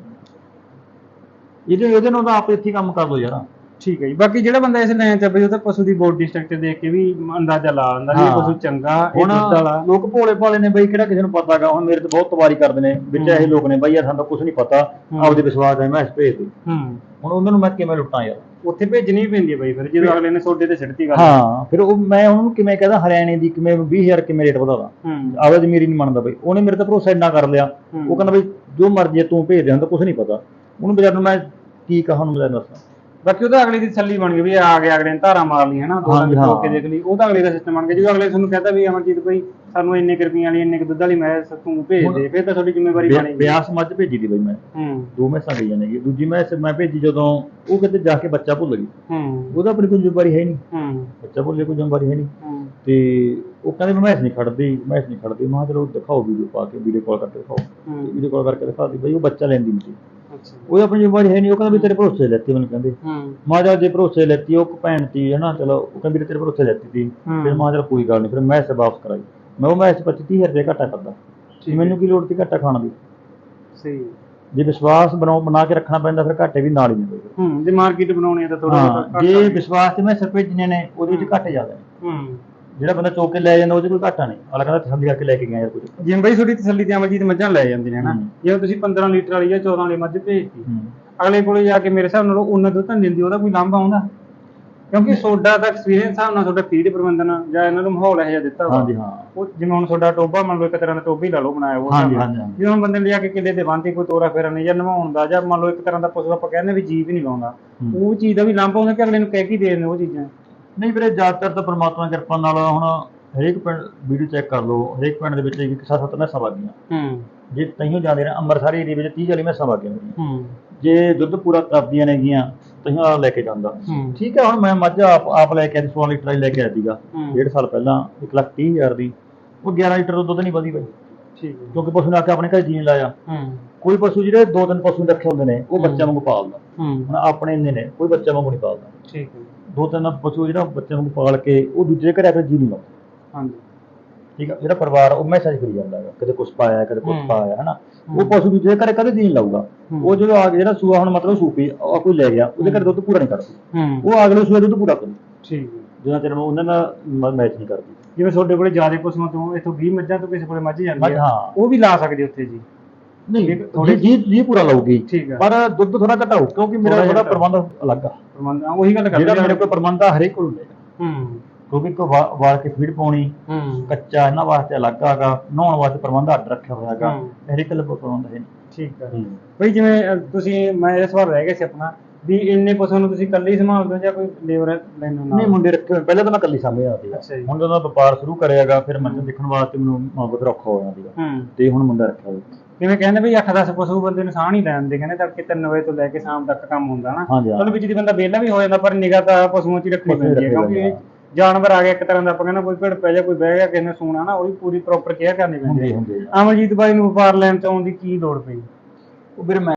ਇਹਦੇ ਇਹਦੇ ਨਾਲ ਤਾਂ ਆਪ ਇੱਥੇ ਕੰਮ ਕਰ ਲਓ ਯਾਰ ਠੀਕ ਹੈ ਜੀ ਬਾਕੀ ਜਿਹੜਾ ਬੰਦਾ ਇਸ ਲਾਈਨ ਚ ਬਈ ਉਹ ਤਾਂ ਪਸ਼ੂ ਦੀ ਬੋਡੀ ਸਟਰਕਚਰ ਦੇਖ ਕੇ ਵੀ ਅੰਦਾਜ਼ਾ ਲਾ ਲੈਂਦਾ ਵੀ ਇਹ। ਪਸ਼ੂ ਚੰਗਾ ਇਹ ਦੁੱਧ ਵਾਲਾ ਲੋਕ ਭੋਲੇ ਭਾਲੇ ਨੇ ਬਈ ਕਿਹੜਾ ਕਿਸੇ ਨੂੰ ਪਤਾਗਾ ਹੁਣ ਮੇਰੇ ਤੇ ਬਹੁਤ ਤਵਾਰੀ ਕਰਦੇ ਨੇ ਵਿੱਚ। ਇਹ ਲੋਕ ਨੇ ਬਈ ਯਾਰ ਸਾਨੂੰ ਕੁਝ ਨਹੀਂ ਪਤਾ। ਆਪਦੇ ਵਿਸ਼ਵਾਸ ਹੈ ਮੈਂ ਇਸ ਭੇਜ ਦੇ ਹੂੰ ਹੁਣ ਉਹਨਾਂ ਨੂੰ ਮੈਂ ਕਿਵੇਂ ਲੁੱਟਾਂ ਯਾਰ ਉੱਥੇ ਭੇਜਣੀ ਪੈਂਦੀ ਹੈ ਬਈ ਫਿਰ ਜਦੋਂ ਅਗਲੇ ਨੇ ਸੋਡੇ ਤੇ ਛਿੜਤੀ ਗੱਲ। ਹਾਂ ਫਿਰ ਉਹ ਮੈਂ ਉਹਨੂੰ ਕਿਵੇਂ ਕਹਦਾ ਹਰਿਆਣੇ ਦੀ ਕਿਵੇਂ 20000 ਕਿਵੇਂ ਰੇਟ ਵਧਾਦਾ ਹੂੰ। ਆਵਾਜ਼ ਜ਼ਮੀਰੀ ਨਹੀਂ ਮੰਨਦਾ ਬਈ। ਉਹਨੇ ਮੇਰੇ ਤੇ ਭਰੋਸਾ ਇੰਨਾ ਕਰ ਲਿਆ। ਉਹ ਕਹਿੰਦਾ ਬਈ ਜੋ ਮਰਜ਼ੀ ਤੂੰ ਭੇਜ ਦੇ ਹੁੰਦਾ ਕੁਝ ਨਹੀਂ ਪਤਾ। ਉਹਨੂੰ ਬਜ਼ਾਰ ਨੂੰ ਮੈਂ ਕੀ ਕਹਾਂ ਉਹਨੂੰ ਬਜ਼ਾਰ ਦੱਸਾਂ। ਬਾਕੀ ਉਹਦਾ ਅਗਲੇ ਦੀ ਤਸੱਲੀ ਬਣ ਗਈ ਵੀ ਆ ਗਿਆ ਅਗਲੇ ਨੇ ਧਾਰਾ ਮਾਰ ਲਈ ਹਨਾ ਦੋ ਦਿਨ। ਰੋਕ ਕੇ ਦੇਖ ਲਈ। ਉਹਦਾ ਅਗਲੇ ਦਾ ਸਿਸਟਮ ਬਣ ਗਿਆ। ਜਦੋਂ ਅਗਲੇ ਤੁਹਾਨੂੰ ਕਹਤਾ ਵੀ ਅਮਰਜੀਤ ਭਾਈ ਸਾਨੂੰ ਇੰਨੇ ਕੁ ਰੁਪਈਆਂ ਵਾਲੀ ਇੰਨੇ ਕੁ ਦੁੱਧ ਵਾਲੀ ਮੈਂ ਤੂੰ ਭੇਜ ਦੇ ਫਿਰ ਤਾਂ ਤੁਹਾਡੀ ਜ਼ਿੰਮੇਵਾਰੀ ਬਿਆ- ਬਣੇਗੀ। ਬਿਆਸ ਮੱਝ ਭੇਜੀ ਦੀ ਬਈ ਮੈਂ। ਹੂੰ। ਦੋ ਮੈਸਾਂ ਗਈਆਂ ਨੇ ਦੂਜੀ ਮੈਸ ਮੈਂ ਭੇਜੀ ਜਦੋਂ ਉਹ ਕਿਤੇ ਜਾ ਕੇ ਬੱਚਾ ਭੁੱਲ ਗਈ। ਹੂੰ। ਉਹਦਾ ਆਪਣੀ ਕੋਈ ਜ਼ਿੰਮੇਵਾਰੀ ਹੈ ਨਹੀਂ। ਹੂੰ। ਬੱਚਾ ਭੁੱਲ ਕੋਈ ਜ਼ਿੰਮੇਵਾਰੀ ਹੈ ਨਹੀਂ। ਹੂੰ। ਤੇ ਉਹ ਕਹਿੰਦੇ ਵੀ ਮੈਸ ਨਹੀਂ ਖੜਦੀ ਮੈਸ ਨਹੀਂ ਖੜਦੀ। ਮੈਂ ਕਿਹਾ ਚਲੋ ਦਿਖਾਓ ਵੀਡੀਓ ਪਾ ਕੇ ਵੀਡੀਓ ਕਾਲ ਕਰਕੇ ਦਿਖਾਓ। ਹੂੰ। ਵੀਡੀਓ ਕਾਲ ਕਰਕੇ ਦਿਖਾਤੀ ਬਈ ਉਹ ਬੱਚਾ ਲੈਂਦੀ ਨਹੀਂ ਸੀ। ਅੱਛਾ। ਉਹ ਆਪਣੀ ਜ਼ਿੰਮੇਵਾਰੀ ਹੈ ਨਹੀਂ ਉਹ ਕਹਿੰਦਾ ਵੀ ਤੇਰੇ ਭਰੋਸੇ ਲੈਤੀ ਮੈਨੂੰ ਕਹਿੰਦੇ। ਹੂੰ। ਮਾਂ ਜਾ ਜੇ ਭਰੋਸੇ ਲੈਤੀ ਉਹ ਭੈਣ ਤੀ ਹੈ ਨਾ ਚਲੋ ਉਹ ਕਹਿੰਦੀ ਵੀ ਤੇਰੇ ਭਰੋਸੇ ਲੈਤੀ ਹੂੰ। ਫਿਰ ਮਾਂ ਚਲ ਕੋਈ ਗੱਲ ਨਹੀਂ ਫਿਰ ਮੈਂ ਇਸੇ ਵਾਪਸ ਕਰਾਈ। ਮੈਂ ਉਹ ਮੈਸ 25 30 ਰੁਪਏ ਘਾਟਾ ਕਰਦਾ ਠੀਕ ਮੈਨੂੰ ਕੀ ਲੋੜ ਸੀ ਘਾਟਾ ਖਾਣ ਦੀ? ਸਹੀ ਜੇ ਵਿਸ਼ਵਾਸ ਬਣਾਓ ਬਣਾ ਕੇ ਰੱਖਣਾ ਪੈਂਦਾ ਫਿਰ ਘਾਟੇ ਵੀ ਨਾਲ ਹੀ ਨੇ। ਹੂੰ ਜੇ ਮਾਰਕੀਟ ਬਣਾਉਣੀ ਹੈ ਤਾਂ ਥੋੜਾ ਹਾਂ ਜੇ ਵਿਸ਼ਵਾਸ ਤੇ ਮੈਂ ਸਿਰ ਭੇਜਣੇ ਨੇ ਉਹਦੇ ਵਿੱਚ ਘਾਟੇ ਜ਼ਿਆਦਾ ਹੂੰ। ਜਿਹੜਾ ਬੰਦਾ ਚੋਕ ਕੇ ਲੈ ਜਾਂਦਾ ਉਹਦੇ ਕੋਈ ਘਾਟਾ ਨਹੀਂ। ਅਗਲਾ ਕਹਿੰਦਾ ਤਸੱਲੀ ਕਰਕੇ ਲੈ ਕੇ ਗਿਆ ਯਾਰ ਕੁਝ ਜਿਵੇਂ ਬਈ ਤੁਹਾਡੀ ਤਸੱਲੀ ਤੇ ਅਮਰਜੀਤ ਮੱਝਾਂ ਲੈ ਜਾਂਦੀਆਂ ਨੇ ਹਨਾ। ਜਿਵੇਂ ਤੁਸੀਂ 15 ਲੀਟਰ ਵਾਲੀ ਜਾਂ 14 ਵਾਲੀ ਮੱਝ ਭੇਜਤੀ। ਅਗਲੇ ਕੋਲੇ ਜਾ ਕੇ ਮੇਰੇ ਹਿਸਾਬ ਨਾਲ ਉਹ ਉਹਨਾਂ ਦੁੱਧ ਤਾਂ ਦਿੰਦੀ ਉਹਦਾ ਕੋਈ ਲਾਂਭਾ ਆਉਂਦਾ? ਕਿਉਂਕਿ ਸੋਡਾ ਦਾ ਐਕਸਪੀਰੀਅੰਸ ਹਿਸਾਬ ਨਾਲ ਤੁਹਾਡਾ ਫੀਡ ਪ੍ਰਬੰਧਨ ਜਾਂ ਇਹਨਾਂ ਨੂੰ ਮਾਹੌਲ ਇਹੋ ਜਿਹਾ ਦਿੱਤਾ ਵਾ। ਹਾਂਜੀ ਹਾਂ। ਉਹ ਜਿਵੇਂ ਹੁਣ ਤੁਹਾਡਾ ਟੋਬਾ ਮੰਨ ਲਓ ਇੱਕ ਤਰ੍ਹਾਂ ਦਾ ਟੋਬਾ ਹੀ ਲਾ ਲਓ ਬਣਾਇਆ ਉਹ ਹਾਂਜੀ। ਹਾਂਜੀ, ਹਾਂਜੀ। ਜਿਵੇਂ ਹੁਣ ਬੰਦੇ ਨੇ ਲਿਆ ਕੇ ਕਿੱਲੇ ਦੇ ਬੰਨ੍ਹਤੀ ਕੋਈ ਤੋਰਾ ਫੇਰਾ ਨਹੀਂ ਜਾਂ ਨਵਾਉਣ ਦਾ ਜਾਂ ਮੰਨ ਲਓ ਇੱਕ ਤਰ੍ਹਾਂ ਦਾ ਪਸ਼ੂ ਆਪਾਂ ਕਹਿੰਦੇ ਵੀ ਜੀਵ ਹੀ ਨਹੀਂ ਲਾਉਂਦਾ। ਹੂੰ। ਉਹ ਚੀਜ਼ ਦਾ ਵੀ ਲਾਂਭਾ ਹੁੰਦਾ ਕਿ ਅਗਲੇ ਨੂੰ ਕਹਿ ਕੇ ਦੇ ਦਿੰਦੇ ਉਹ ਚੀਜ਼ਾਂ। ਨਹੀਂ ਵੀਰੇ ਜ਼ਿਆਦਾਤਰ ਤਾਂ ਪ੍ਰਮਾਤਮਾ ਦੀ ਕਿਰਪਾ ਨਾਲ ਹੁਣ ਹਰੇਕ ਪਿੰਡ ਵੀਡੀਓ ਚੈੱਕ ਕਰ ਲਓ ਹਰੇਕ ਪਿੰਡ ਦੇ ਵਿੱਚ ਇੱਕ ਸੱਤ ਸੱਤ ਮੈਸਾਂ ਵਗੀਆਂ। ਹੂੰ। ਜੇ ਤਈਓ ਜਾਂਦੇ ਨੇ ਅੰਮ੍ਰਿਤਸਰ ਏਰੀਏ ਵਿੱਚ 30 ਵਾਲੀ ਮੈਸਾਂ ਵਗੀਆਂ ਹੂੰ। ਜੇ ਦੁੱਧ ਪੂਰਾ ਕਰਦੀਆਂ ਨੇਗੀਆਂ ਤਈਓ ਲੈ ਕੇ ਜਾਂਦਾ। ਠੀਕ ਹੈ ਹੁਣ ਮੈਂ ਮੱਝ ਆਪ ਆਪ ਲੈ ਕੇ ਆਈ 16 ਲੀਟਰ ਲੈ ਕੇ ਆਇਆ ਸੀਗਾ। ਡੇਢ ਸਾਲ ਪਹਿਲਾਂ 1 ਲੱਖ ਤੀਹ ਹਜ਼ਾਰ ਦੀ। ਉਹ 11 ਲੀਟਰ ਦਾ ਦੁੱਧ ਨਹੀਂ ਵਧੀ ਬਈ ਠੀਕ ਹੈ। ਕਿਉਂਕਿ ਪਸ਼ੂ ਨੇ ਆ ਕੇ ਆਪਣੇ ਘਰ ਜੀਣ ਲਾਇਆ। ਕੋਈ ਪਸ਼ੂ ਜਿਹੜੇ ਦੋ ਤਿੰਨ ਪਸ਼ੂ ਰੱਖੇ ਹੁੰਦੇ ਨੇ ਉਹ ਹੂੰ। ਬੱਚਾ ਵਾਂਗੂ ਪਾਲਦਾ। ਹੁਣ ਆਪਣੇ ਇੰਨੇ ਨੇ ਕੋਈ ਬੱਚਾ ਵਾਂਗੂ ਨਹੀਂ ਪਾਲਦਾ। ਠੀਕ ਹੈ। ਦੋ ਤਿੰਨ ਪਸ਼ੂ ਜਿਹੜਾ ਬੱਚੇ ਵਾਂਗੂ ਪਾਲ ਕੇ ਉਹ ਦੂਜੇ ਘਰੇ ਆ ਕੇ ਜੀ ਨਹੀਂ ਲਾਉਂਦਾ। ਹਾਂਜੀ। ਠੀਕ ਆ? ਜਿਹੜਾ ਪਰਿਵਾਰ ਉਹ ਮੈਸੇਜ ਕਰੀ ਜਾਂਦਾ ਹੈਗਾ ਕਦੇ ਕੁਛ ਪਾਇਆ ਕਦੇ ਹੂੰ। ਪਾਇਆ ਹਨਾ? ਹੂੰ। ਉਹ ਪਸ਼ੂ ਦੂਜੇ ਘਰੇ ਕਦੇ ਨਹੀਂ ਲਾਊਗਾ। ਹੂੰ। ਉਹ ਜਦੋਂ ਆ ਕੇ ਜਿਹੜਾ ਸੂਆ ਹੁਣ ਮਤਲਬ ਸੂਪੀ ਉਹ ਕੋਈ ਲੈ ਗਿਆ ਉਹਦੇ ਘਰੇ ਦੁੱਧ ਪੂਰਾ ਨਹੀਂ ਕਰਦੀ। ਹੂੰ। ਉਹ ਅਗਲੇ ਸੂਏ ਦੁੱਧ ਪੂਰਾ ਕਰੂ ਠੀਕ ਹੈ। ਜਦੋਂ ਤੇਰੇ ਨੂੰ ਉਹਨਾਂ ਨਾਲ ਮੈਚ ਨਹੀਂ ਕਰਦੀ। ਜਿਵੇਂ ਤੁਹਾਡੇ ਕੋਲੇ ਜ਼ਿਆਦਾ ਪਸ਼ੂਆਂ ਤੋਂ ਇਥੋਂ 20 ਮੱਝਾਂ ਤੋਂ ਕਿਸੇ ਕੋਲੇ ਮੱਝ ਜਾਂਦੀ ਹੈ ਹਾਂ। ਉਹ ਵੀ ਲਾ ਸਕਦੇ ਉੱਥੇ ਜੀ। ਨਹੀਂ ਥੋੜ੍ਹੀ- ਜੀ ਜੀ ਪੂਰਾ ਹੈ। ਪਰ ਦੁੱਧ ਥੋੜਾ ਘਟਾਊ ਕਿਉਂਕਿ ਮੇਰਾ ਥੋੜਾ ਪ੍ਰਬੰਧ ਅਲੱਗ ਆ। ਪ੍ਰਬੰਧ ਹਾਂ, ਉਹੀ ਗੱਲ ਕਰਦੇ ਜਿਹੜਾ ਮੇਰੇ ਕੋਲ ਪ੍ਰਬੰਧ ਆ ਹਰੇਕ ਕੋਲ ਹੂੰ। ਕਿਉਂਕਿ ਕੋ ਵਾਲ ਕੇ ਫੀਡ ਪਾਉਣੀ ਹੂੰ। ਕੱਚਾ ਇਹਨਾਂ ਵਾਸਤੇ ਅਲੱਗ ਆਗਾ ਨਹਾਉਣ ਵਾਸਤੇ ਪ੍ਰਬੰਧ ਅੱਡ ਰੱਖਿਆ ਹੋਇਆ ਹੈਗਾ ਹੂੰ। ਹਰੇਕ ਕੋਲ ਪ੍ਰਬੰਧ ਹੈ। ਠੀਕ ਹੈ। ਬਈ ਜਿਵੇਂ ਅ, ਤੁਸੀਂ ਮੈਂ ਇਸ ਵਾਰ ਰਹਿ ਗਿਆ ਸੀ ਆਪਣਾ ਵੀ ਇੰਨੇ ਪਸ਼ੂਆਂ ਨੂੰ ਤੁਸੀਂ ਇਕੱਲੇ ਹੀ ਸੰਭਾਲਦੇ ਹੋ ਜਾਂ ਕੋਈ ਲੇਬਰ ਲੈਣੋਂ ਨਾਲ? ਨਹੀਂ ਮੁੰਡੇ ਰੱਖੇ ਹੋਏ ਪਹਿਲਾਂ ਤਾਂ ਮੈਂ ਇਕੱਲੀ ਸੀਗਾ ਅੱਛਾ ਜੀ। ਹੁਣ ਜਦੋਂ ਮੈਂ ਵਪਾਰ ਸ਼ੁਰੂ ਕਰਿਆਗਾ ਫਿਰ ਮੰਨ ਦੇਖਣ ਵਾਸਤੇ ਮੈਨੂੰ ਬਹੁਤ ਔਖਾ ਹੋ ਜਾਂਦਾ ਸੀਗਾ। ਹੂੰ। ਤੇ ਹੁਣ ਮੁੰਡਾ ਰੱਖਿਆ ਹੋਇਆ। ਜਿਵੇਂ ਕਹਿੰਦੇ ਵੀ 8-10 ਪਸ਼ੂ ਬੰਦੇ ਨੂੰ ਸਾਹ ਨਹੀਂ ਲੈਂਦੇ ਕਹਿੰਦੇ ਤੜਕੇ 3 ਵਜੇ ਤੋਂ ਲੈ ਕੇ ਸ਼ਾਮ ਤੱਕ ਕੰਮ ਹੁੰਦਾ ਨਾ। ਹਾਂਜੀ ਹਾਂ। ਚਲੋ ਵਿੱਚ ਦੀ ਬੰਦਾ ਵਿਹਲਾ ਵੀ ਹੋ ਜਾਂਦਾ ਪਰ ਨਿਗਾਹ ਤਾਂ ਪਸ਼ੂਆਂ 'ਚ ਹੀ ਰੱਖਣੀ ਪੈਂਦੀ ਹੈ ਰੱਖਣੀ ਕਿਉਂਕਿ ਜਾਨਵਰ ਆ ਗਿਆ ਇੱਕ ਤਰ੍ਹਾਂ ਦਾ ਆਪਾਂ ਕਹਿੰਦਾ ਕੋਈ ਭਿੜ ਪੈ ਜਾ ਕੋਈ ਬਹਿ ਗਿਆ ਕਿਸੇ ਨੇ ਸੂਣਾ ਨਾ ਉਹਦੀ ਪੂਰੀ ਪ੍ਰੋਪਰ ਕੇਅਰ ਕਰਨੀ ਪੈਂਦੀ ਹੁੰਦੇ ਹੈ ਹੁੰਦੇ ਅਮਰਜੀਤ ਬਾਈ ਨੂੰ ਵਪਾਰ ਲੈਣ ਚ ਆਉਣ ਦੀ ਕੀ ਲੋੜ ਪਈ? ਉਹ ਵੀਰੇ ਮੈਂ